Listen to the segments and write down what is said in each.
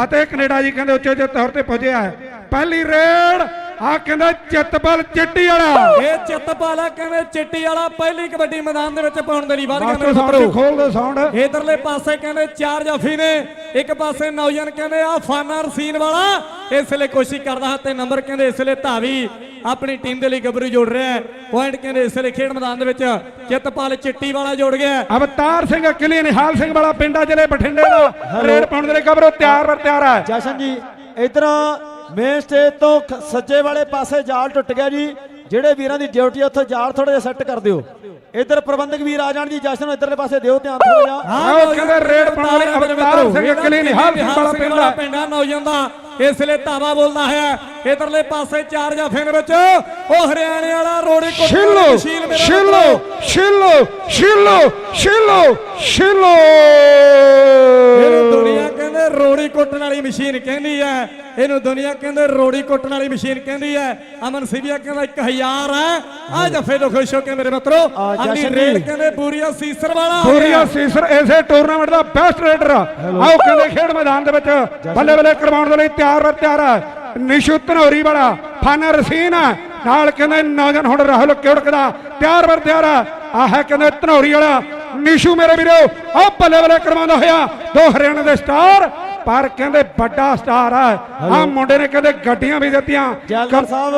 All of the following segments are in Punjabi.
ਫਤਿਹ ਕੈਨੇਡਾ ਜੀ ਕਹਿੰਦੇ ਉੱਚੇ ਉੱਚੇ ਤੌਰ ਤੇ ਪੁੱਜਿਆ ਹੈ। ਪਹਿਲੀ ਰੇਡ ਆ ਕਹਿੰਦਾ ਚਿੱਤਬਲ ਚਿੱਟੀ ਵਾਲਾ। ਇਹ ਚਿੱਤਪਾਲਾ ਕਹਿੰਦੇ ਚਿੱਟੀ ਵਾਲਾ ਪਹਿਲੀ ਕਬੱਡੀ ਮੈਦਾਨ ਦੇ ਵਿੱਚ ਪਾਉਣ ਦੇ ਲਈ ਵਧ ਗਿਆ ਮਾਸਟਰ ਮੇਰੇ ਸਾਹਿਬ ਖੋਲ ਦੋ ਸਾਊਂਡ। ਇਧਰਲੇ ਪਾਸੇ ਕਹਿੰਦੇ ਚਾਰ ਜਾਫੀ ਨੇ ਇੱਕ ਪਾਸੇ ਨੌਜਨ ਕਹਿੰਦੇ ਆ ਫਾਨਾ ਰਸੀਨ ਵਾਲਾ। ਇਸ ਵੇਲੇ ਕੋਸ਼ਿਸ਼ ਕਰਦਾ ਹੈ ਤੇ ਨੰਬਰ ਕਹਿੰਦੇ ਇਸ ਵੇਲੇ ਧਾਵੀ ਆਪਣੀ ਟੀਮ ਦੇ ਲਈ ਗੱਭਰੂ ਜੋੜ ਰਿਹਾ ਹੈ। ਪੁਆਇੰਟ ਕਹਿੰਦੇ ਇਸ ਵੇਲੇ ਖੇਡ ਮੈਦਾਨ ਦੇ ਵਿੱਚ ਚਿੱਤਪਾਲ ਚਿੱਟੀ ਵਾਲਾ ਜੋੜ ਗਿਆ। ਅਵਤਾਰ ਸਿੰਘ ਕਿਲੀ ਨਿਹਾਲ ਸਿੰਘ ਵਾਲਾ ਪਿੰਡਾ ਜ਼ਿਲ੍ਹੇ ਬਠਿੰਡੇ ਦਾ। ਰੇਡ ਪਾਉਣ ਦੇ ਲਈ ਕਬਰੋ ਤਿਆਰ ਵਰ ਤਿਆਰ ਹੈ ਜਸ਼ਨ ਜੀ ਇਧਰੋਂ ਮੇਨ ਸਟੇਜ ਤੋਂ ਸੱਜੇ ਵਾਲੇ ਪਾਸੇ ਜਾਲ ਟੁੱਟ ਗਿਆ ਜੀ। ਜਿਹੜੇ ਵੀਰਾਂ ਦੀ ਡਿਊਟੀ ਉੱਥੇ ਜਾਲ ਥੋੜਾ ਜਿਹਾ ਸੈੱਟ ਕਰ ਦਿਓ। ਇਧਰ ਪ੍ਰਬੰਧਕ ਵੀਰ ਆ ਜਾਣ ਜੀ ਜਸ਼ਨ ਨੂੰ ਇਧਰਲੇ ਪਾਸੇ ਦਿਓ ਧਿਆਨ ਥੋੜਾ ਜਿਹਾ। ਹਾਂ, ਕਹਿੰਦੇ ਰੇਡ ਪਾਉਣ ਵਾਲੇ ਅਵਤਾਰ ਮਿੱਤਰੋ, ਸਿੰਘ ਕਿਲੀ ਨਿਹਾਲ ਸਿੰਘ ਵਾਲਾ ਪਿੰਡਾ ਪਿੰਡਾ ਨੌਜਵਾਨ ਦਾ। ਇਸ ਵੇਲੇ ਧਾਵਾ ਬੋਲਦਾ ਹੈ। ਇਧਰਲੇ ਪਾਸੇ ਚਾਰ ਜਾਫੇ ਦੇ ਵਿੱਚ। ਉਹ ਹਰਿਆਣੇ ਵਾਲਾ ਰੋੜੇ ਕੋਟ ਸ਼ਿਲੋ ਸ਼ਿਲੋ ਸ਼ਿਲੋ ਸ਼ਿਲੋ ਸ਼ਿਲੋ ਸ਼ਿਲੋ ਇਹਨੂੰ ਦੁਨੀਆ ਕਹਿੰਦੇ ਰੋੜੀ ਕੁੱਟਣ ਵਾਲੀ ਮਸ਼ੀਨ ਕਹਿੰਦੀ ਹੈ ਇਹਨੂੰ ਦੁਨੀਆ ਕਹਿੰਦੇ ਰੋੜੀ ਕੁੱਟਣ ਵਾਲੀ ਮਸ਼ੀਨ ਕਹਿੰਦੀ ਹੈ ਅਮਨ ਸਿਵਿਆ ਕਹਿੰਦਾ 1000 ਹੈ ਆ ਜਫੇ ਤੋਂ ਖੁਸ਼ ਹੋ ਕੇ ਮੇਰੇ ਮਿੱਤਰੋ। ਆ, ਅਗਲੀ ਰੇਡ। ਕਹਿੰਦੇ ਬੂਰੀਆ ਸੀਸਰ ਵਾਲਾ ਪੂਰੀਆ ਸੀਸਰ ਇਸੇ ਟੂਰਨਾਮੈਂਟ ਦਾ ਬੈਸਟ ਰੇਡਰ ਆਓ ਕਹਿੰਦੇ ਖੇਡ ਮੈਦਾਨ ਦੇ ਵਿੱਚ ਬੱਲੇ ਬੱਲੇ ਕਰਵਾਉਣ ਦੇ ਲਈ ਤਿਆਰ ਵਰ ਤਿਆਰ ਹੈ ਨਿਸ਼ੂ ਧਨੌਰੀ ਵਾਲਾ ਫਨ ਰਸੀਨ ਨਾਲ ਕਹਿੰਦੇ ਨੌਜਵਾਨ ਹੁਣ ਰਾਹੁਲ ਕਿਉੜਕ ਦਾ ਤਿਆਰ ਵਰ ਤਿਆਰ ਆਹ ਹੈ ਕਹਿੰਦੇ ਧਨੌਰੀ ਵਾਲਾ। ਨਿਸ਼ੂ ਮੇਰੇ ਵੀਰੋ ਆ ਬੱਲੇ ਬੱਲੇ ਕਰਵਾਉਂਦਾ ਹੋਇਆ। ਦੋ ਹਰਿਆਣਾ ਦੇ ਸਟਾਰ ਪਰ ਕਹਿੰਦੇ ਵੱਡਾ ਸਟਾਰ ਹੈ ਆ ਮੁੰਡੇ ਨੇ ਕਹਿੰਦੇ ਗੱਡੀਆਂ ਵੀ ਦਿੱਤੀਆਂ। ਜੈਲਦਾਰ ਸਾਹਿਬ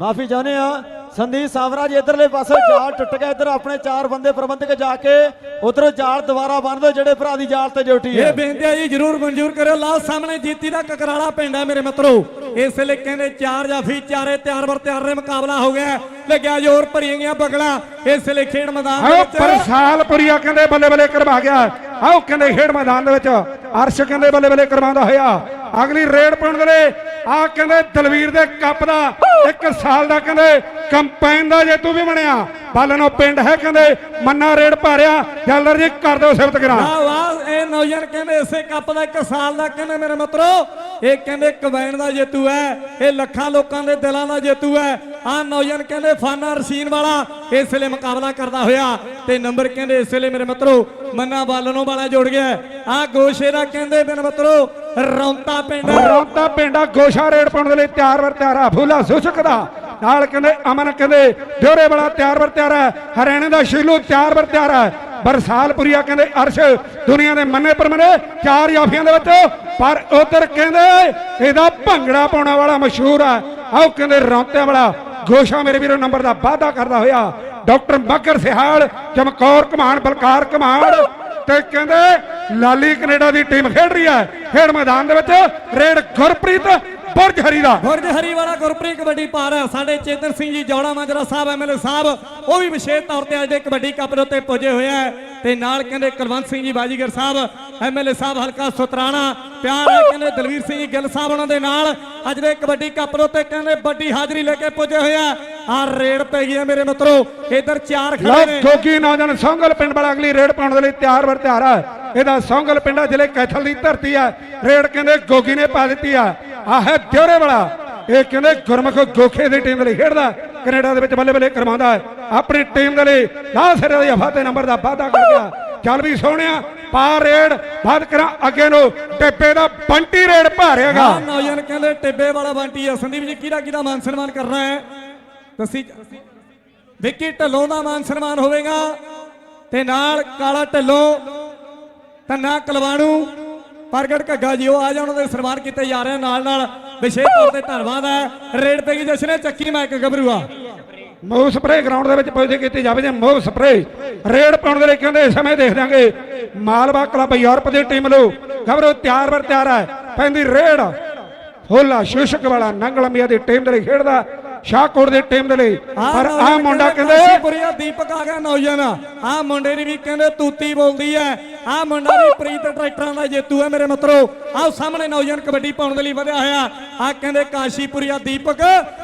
ਮਾਫੀ ਚਾਹੁੰਦੇ ਆ। ਸੰਦੀਪ ਸਾਵਰਾ ਜੀ ਇਧਰਲੇ ਪਾਸੇ ਜਾਲ ਟੁੱਟ ਗਿਆ। ਇਧਰ ਆਪਣੇ ਚਾਰ ਬੰਦੇ ਪ੍ਰਬੰਧਕ ਜਾ ਕੇ ਉਧਰ ਜਾਲ ਦੁਬਾਰਾ ਬੰਨ ਦਿਓ ਜਿਹੜੇ ਭਰਾ ਦੀ ਜਾਲ ਤੇ ਡਿਊਟੀ ਇਹ ਹੈ ਬੇਨਤੀ ਹੈ ਜੀ ਜਰੂਰ ਮਨਜ਼ੂਰ ਕਰਿਓ। ਲਾਲ ਸਾਹਮਣੇ ਜੀਤੀ ਦਾ ਕਕਰਾਲਾ ਪਿੰਡ ਹੈ ਮੇਰੇ ਮਿੱਤਰੋ। ਇਸ ਵੇਲੇ ਕਹਿੰਦੇ ਚਾਰ ਜਾਫੀ ਚਾਰੇ ਤਿਆਰ ਵਰ ਤਿਆਰ ਦੇ ਮੁਕਾਬਲਾ ਹੋ ਗਿਆ। ਲੱਗਿਆ ਜ਼ੋਰ ਭਰੀਆਂ ਗਿਆ ਬਗਲਾ ਇਸ ਵੇਲੇ ਖੇਡ ਮੈਦਾਨ ਦੇ ਵਿੱਚ ਪਰਸਾਲਪੁਰੀਆ ਕਹਿੰਦੇ ਬੱਲੇ ਬੱਲੇ ਕਰਵਾ ਗਿਆ। ਆਓ ਕਹਿੰਦੇ ਖੇਡ ਮੈਦਾਨ ਦੇ ਵਿੱਚ। ਅਰਸ਼ ਕਹਿੰਦੇ ਬੱਲੇ ਬੱਲੇ ਕਰਵਾਉਂਦਾ ਹੋਇਆ। ਅਗਲੀ ਰੇਡ ਪਾਉਣ ਦੇ ਲਈ ਆ ਕਹਿੰਦੇ ਦਲਵੀਰ ਦੇ ਕੱਪ ਦਾ ਇੱਕ ਸਾਲ ਦਾ ਕਹਿੰਦੇ ਕੰਪੈਨ ਦਾ ਜੇਤੂ ਵੀ ਬਣਿਆ ਬਾਲਨੋ ਪਿੰਡ ਹੈ ਕਹਿੰਦੇ, ਮੰਨਾ ਰੇਡ ਭਾਰਿਆ ਜਲਦਰ ਜੀ ਕਰ ਦਿਓ ਸਿਫਤ ਕਰਾਂ। ਵਾਹ ਵਾਹ, ਇਹ ਨੌਜਵਾਨ ਕਹਿੰਦੇ ਇਸੇ ਕੱਪ ਦਾ ਇੱਕ ਸਾਲ ਦਾ ਕਹਿੰਦੇ ਮੇਰੇ ਮਿੱਤਰੋ, ਇਹ ਕਹਿੰਦੇ ਕਬੈਨ ਦਾ ਜੇਤੂ ਹੈ, ਇਹ ਲੱਖਾਂ ਲੋਕਾਂ ਦੇ ਦਿਲਾਂ ਦਾ ਜੇਤੂ ਹੈ। ਆ ਨੌਜਵਾਨ ਕਹਿੰਦੇ ਫਾਨਾ ਰਸੀਨ ਵਾਲਾ, ਇਸ ਵੇਲੇ ਮੁਕਾਬਲਾ ਕਰਦਾ ਹੋਇਆ ਤੇ ਨੰਬਰ ਕਹਿੰਦੇ ਇਸ ਵੇਲੇ ਮੇਰੇ ਮਿੱਤਰੋ, ਮੰਨਾ ਬਾਲਨੋਂ ਵਾਲਾ ਜੋੜ ਗਿਆ। ਆ ਗੋਸ਼ੇਰਾ ਕਹਿੰਦੇ ਮੇਰੇ ਮਿੱਤਰੋ ਰੌਂਤਾ ਪਿੰਡ। ਰੌਂਤਾ ਪਿੰਡਾ ਗੋਸ਼ਾ ਰੇਡ ਪਾਉਣ ਦੇ ਲਈ ਤਿਆਰ ਵਰ ਤਿਆਰ ਆ। ਫੂਲਾ ਸੁਸ਼ਕ ਦਾ, ਨਾਲ ਕਹਿੰਦੇ ਅਮਨ ਕਹਿੰਦੇ ਦਿਉਰੇ ਵਾਲਾ ਤਿਆਰ ਵਰ ਤਿਆਰ ਹੈ ਹਰਿਆਣੇ ਦਾ ਸ਼ੀਲੂ ਤਿਆਰ ਵਰ ਤਿਆਰ ਹੈ ਬਰਸਾਲਪੁਰੀਆ ਕਹਿੰਦੇ ਅਰਸ਼ ਦੁਨੀਆ ਦੇ ਮੰਨੇ ਪਰਮਨੇ ਚਾਰ ਯਾਫੀਆਂ ਦੇ ਵਿੱਚ, ਪਰ ਉਧਰ ਕਹਿੰਦੇ ਇਹਦਾ ਭੰਗੜਾ ਪਾਉਣ ਵਾਲਾ ਮਸ਼ਹੂਰ ਹੈ ਆਓ ਕਹਿੰਦੇ ਰੌਂਤਿਆਂ ਵਾਲਾ, ਗੋਸ਼ਾ ਮੇਰੇ ਵੀਰੋ ਨੰਬਰ ਦਾ ਵਾਅਦਾ ਕਰਦਾ ਹੋਇਆ। ਡਾਕਟਰ ਮੱਕਰ ਸਿਹਾਲ, ਚਮਕੌਰ ਕਮਾਨ ਬਲਕਾਰ ਕਮਾਨ ਤੇ ਕਹਿੰਦੇ ਲਾਲੀ ਕੈਨੇਡਾ ਦੀ ਟੀਮ ਖੇਡ ਰਹੀ ਹੈ। ਖੇਡ ਮੈਦਾਨ ਦੇ ਵਿੱਚ ਰੇਡ ਗੁਰਪ੍ਰੀਤ ਬੁਰਜ ਹਰੀ ਦਾ। ਗੁਰਜ ਹਰੀ ਵਾਲਾ ਗੁਰਪ੍ਰੀਤ ਕਬੱਡੀ ਪਾ ਰਿਹਾ ਸਾਡੇ ਚੇਤਨ ਸਿੰਘ ਜੀ ਜੌੜਾ ਮਾਜਰਾ ਸਾਹਿਬ ਐਮਐਲਏ ਸਾਹਿਬ ਉਹ ਵੀ ਵਿਸ਼ੇਸ਼ ਤੌਰ ਤੇ ਅੱਜ ਦੇ ਕਬੱਡੀ ਕੱਪ ਦੇ ਉੱਤੇ ਪੁੱਜੇ ਹੋਏ ਆ ਤੇ ਨਾਲ ਕਹਿੰਦੇ ਕੁਲਵੰਤ ਸਿੰਘ ਜੀ ਬਾਜੀਗਰ ਸਾਹਿਬ ਐਮਐਲਏ ਸਾਹਿਬ ਹਲਕਾ ਸੁਤਰਾਣਾ ਪਿਆਰ ਹੈ ਕਹਿੰਦੇ ਦਲਵੀਰ ਸਿੰਘ ਜੀ ਗਿੱਲ ਸਾਹਿਬ ਉਹਨਾਂ ਦੇ ਨਾਲ। ਅੱਜ ਦੇ ਕਬੱਡੀ ਕੱਪ ਦੇ ਉੱਤੇ ਕਹਿੰਦੇ ਵੱਡੀ ਹਾਜ਼ਰੀ ਲੈ ਕੇ ਪੁੱਜੇ ਹੋਏ ਆ। ਆ ਰੇਡ ਪੈ ਗਈ ਹੈ ਮੇਰੇ ਮਿੱਤਰੋ। ਇਧਰ ਚਾਰ ਖੜੇ ਨੇ। ਗੋਗੀ ਨੌਜਵਾਨ ਸੌਂਗਲ ਪਿੰਡ ਵਾਲਾ ਅਗਲੀ ਰੇਡ ਪਾਉਣ ਦੇ ਲਈ ਤਿਆਰ ਵਰ ਤਿਆਰ ਹੈ। ਇਹਦਾ ਸੌਂਗਲ ਪਿੰਡਾ ਜ਼ਿਲ੍ਹੇ ਕੈਥਲ ਦੀ ਧਰਤੀ ਹੈ ਰੇਡ ਕਹਿੰਦੇ ਗੋਗੀ ਨੇ ਪਾ ਦਿੱਤੀ ਆ। ਆਹ ਹੈ ਦਿਉਰੇ ਵਾਲਾ। ਇਹ ਕਹਿੰਦੇ ਗੁਰਮੁਖ ਗੋਖੇ ਦੀ ਟੀਮ ਲਈ ਖੇਡਦਾ। ਕੈਨੇਡਾ ਦੇ ਵਿੱਚ ਬੱਲੇ ਬੱਲੇ ਕਰਵਾਉਂਦਾ ਹੈ। ਆਪਣੀ ਟੀਮ ਦੇ ਲਈ ਲਾਹ ਸਿਰੇ ਦੇ ਫਾਤੇ ਨੰਬਰ ਦਾ ਵਾਅਦਾ ਕਰ ਗਿਆ ਚੱਲ ਵੀ ਸੋਹਣਿਆ ਪਾ ਰੇਡ। ਬਾਦ ਕਰਾਂ ਅੱਗੇ ਨੂੰ ਟੇਪੇ ਦਾ ਬੰਟੀ ਰੇਡ ਭਾਰੇਗਾ। ਆ ਨੌਜਵਾਨ ਕਹਿੰਦੇ ਟਿੱਬੇ ਵਾਲਾ ਬੰਟੀ ਹੈ ਸੰਦੀਪ ਜੀ, ਕਿਹਦਾ ਕਿਹਦਾ ਮਾਨ ਸਨਮਾਨ ਕਰਨਾ ਹੈ? ਦੱਸੀ ਵਿੱਕੀ ਢੱਲੋਂ ਦਾ ਮਾਨ ਸਨਮਾਨ ਹੋਵੇਗਾ। ਤੇ ਨਾਲ ਕਾਲਾ ਢੱਲੋਂ, ਧੰਨਾ ਕਲਵਾਣੂ। ਪ੍ਰਗਟ ਘੱਗਾ ਜੀ ਉਹ ਆ ਜਾਣ ਉਹਦੇ ਸਨਮਾਨ ਕੀਤੇ ਜਾ ਰਹੇ। ਨਾਲ ਨਾਲ। ਵਿਸ਼ੇਸ਼ ਤੌਰ ਤੇ ਧੰਨਵਾਦ ਹੈ। ਰੇਡ ਪੈ ਗਈ ਜਸ਼ਨ ਚੱਕੀ ਮਾਈਕ ਗੱਭਰੂਆ। ਮੂਵ ਸਪਰੇ ਗਰਾਊਂਡ ਦੇ ਵਿੱਚ ਪੁੱਜ ਕੀਤੀ ਜਾਵੇ ਜੇ ਮੂਵ ਸਪਰੇ ਰੇਡ ਪਾਉਣ ਦੇ ਲਈ ਕਹਿੰਦੇ ਇਸ ਸਮੇਂ ਦੇਖ ਦਾਂਗੇ ਮਾਲਵਾ ਕਲੱਬ ਯੂਰਪ ਦੀ ਟੀਮ ਨੂੰ ਖਬਰੋ ਤਿਆਰ ਵਰ ਤਿਆਰ ਹੈ। ਪੈਂਦੀ ਰੇਡ। ਹੋਲਾ ਸ਼ੁਸ਼ਕ ਵਾਲਾ ਨੰਗਲਮੀਆ ਦੀ ਟੀਮ ਦੇ ਲਈ ਖੇਡਦਾ। ਸ਼ਾਹਕੋਟ ਦੀ ਟੀਮ ਦੇ ਲਈ। ਪਰ ਆ ਮੁੰਡਾ ਕਹਿੰਦੇ ਦੀਪਕ ਆ ਗਿਆ ਨੌਜਵਾਨ। ਆ ਮੁੰਡੇ ਦੀ ਵੀ ਕਹਿੰਦੇ ਤੂਤੀ ਬੋਲਦੀ ਐ ਆ ਮੁੰਡਾ ਵੀ ਪ੍ਰੀਤ ਟਰੈਕਟਰਾਂ ਦਾ ਜੇਤੂ ਹੈ ਮੇਰੇ ਮਿੱਤਰੋ। ਆਹ ਸਾਹਮਣੇ ਨੌਜਵਾਨ ਕਬੱਡੀ ਪਾਉਣ ਦੇ ਲਈ ਵਧਿਆ ਹੋਇਆ। ਆ ਕਹਿੰਦੇ ਕਾਸ਼ੀਪੁਰੀਆ ਦੀਪਕ,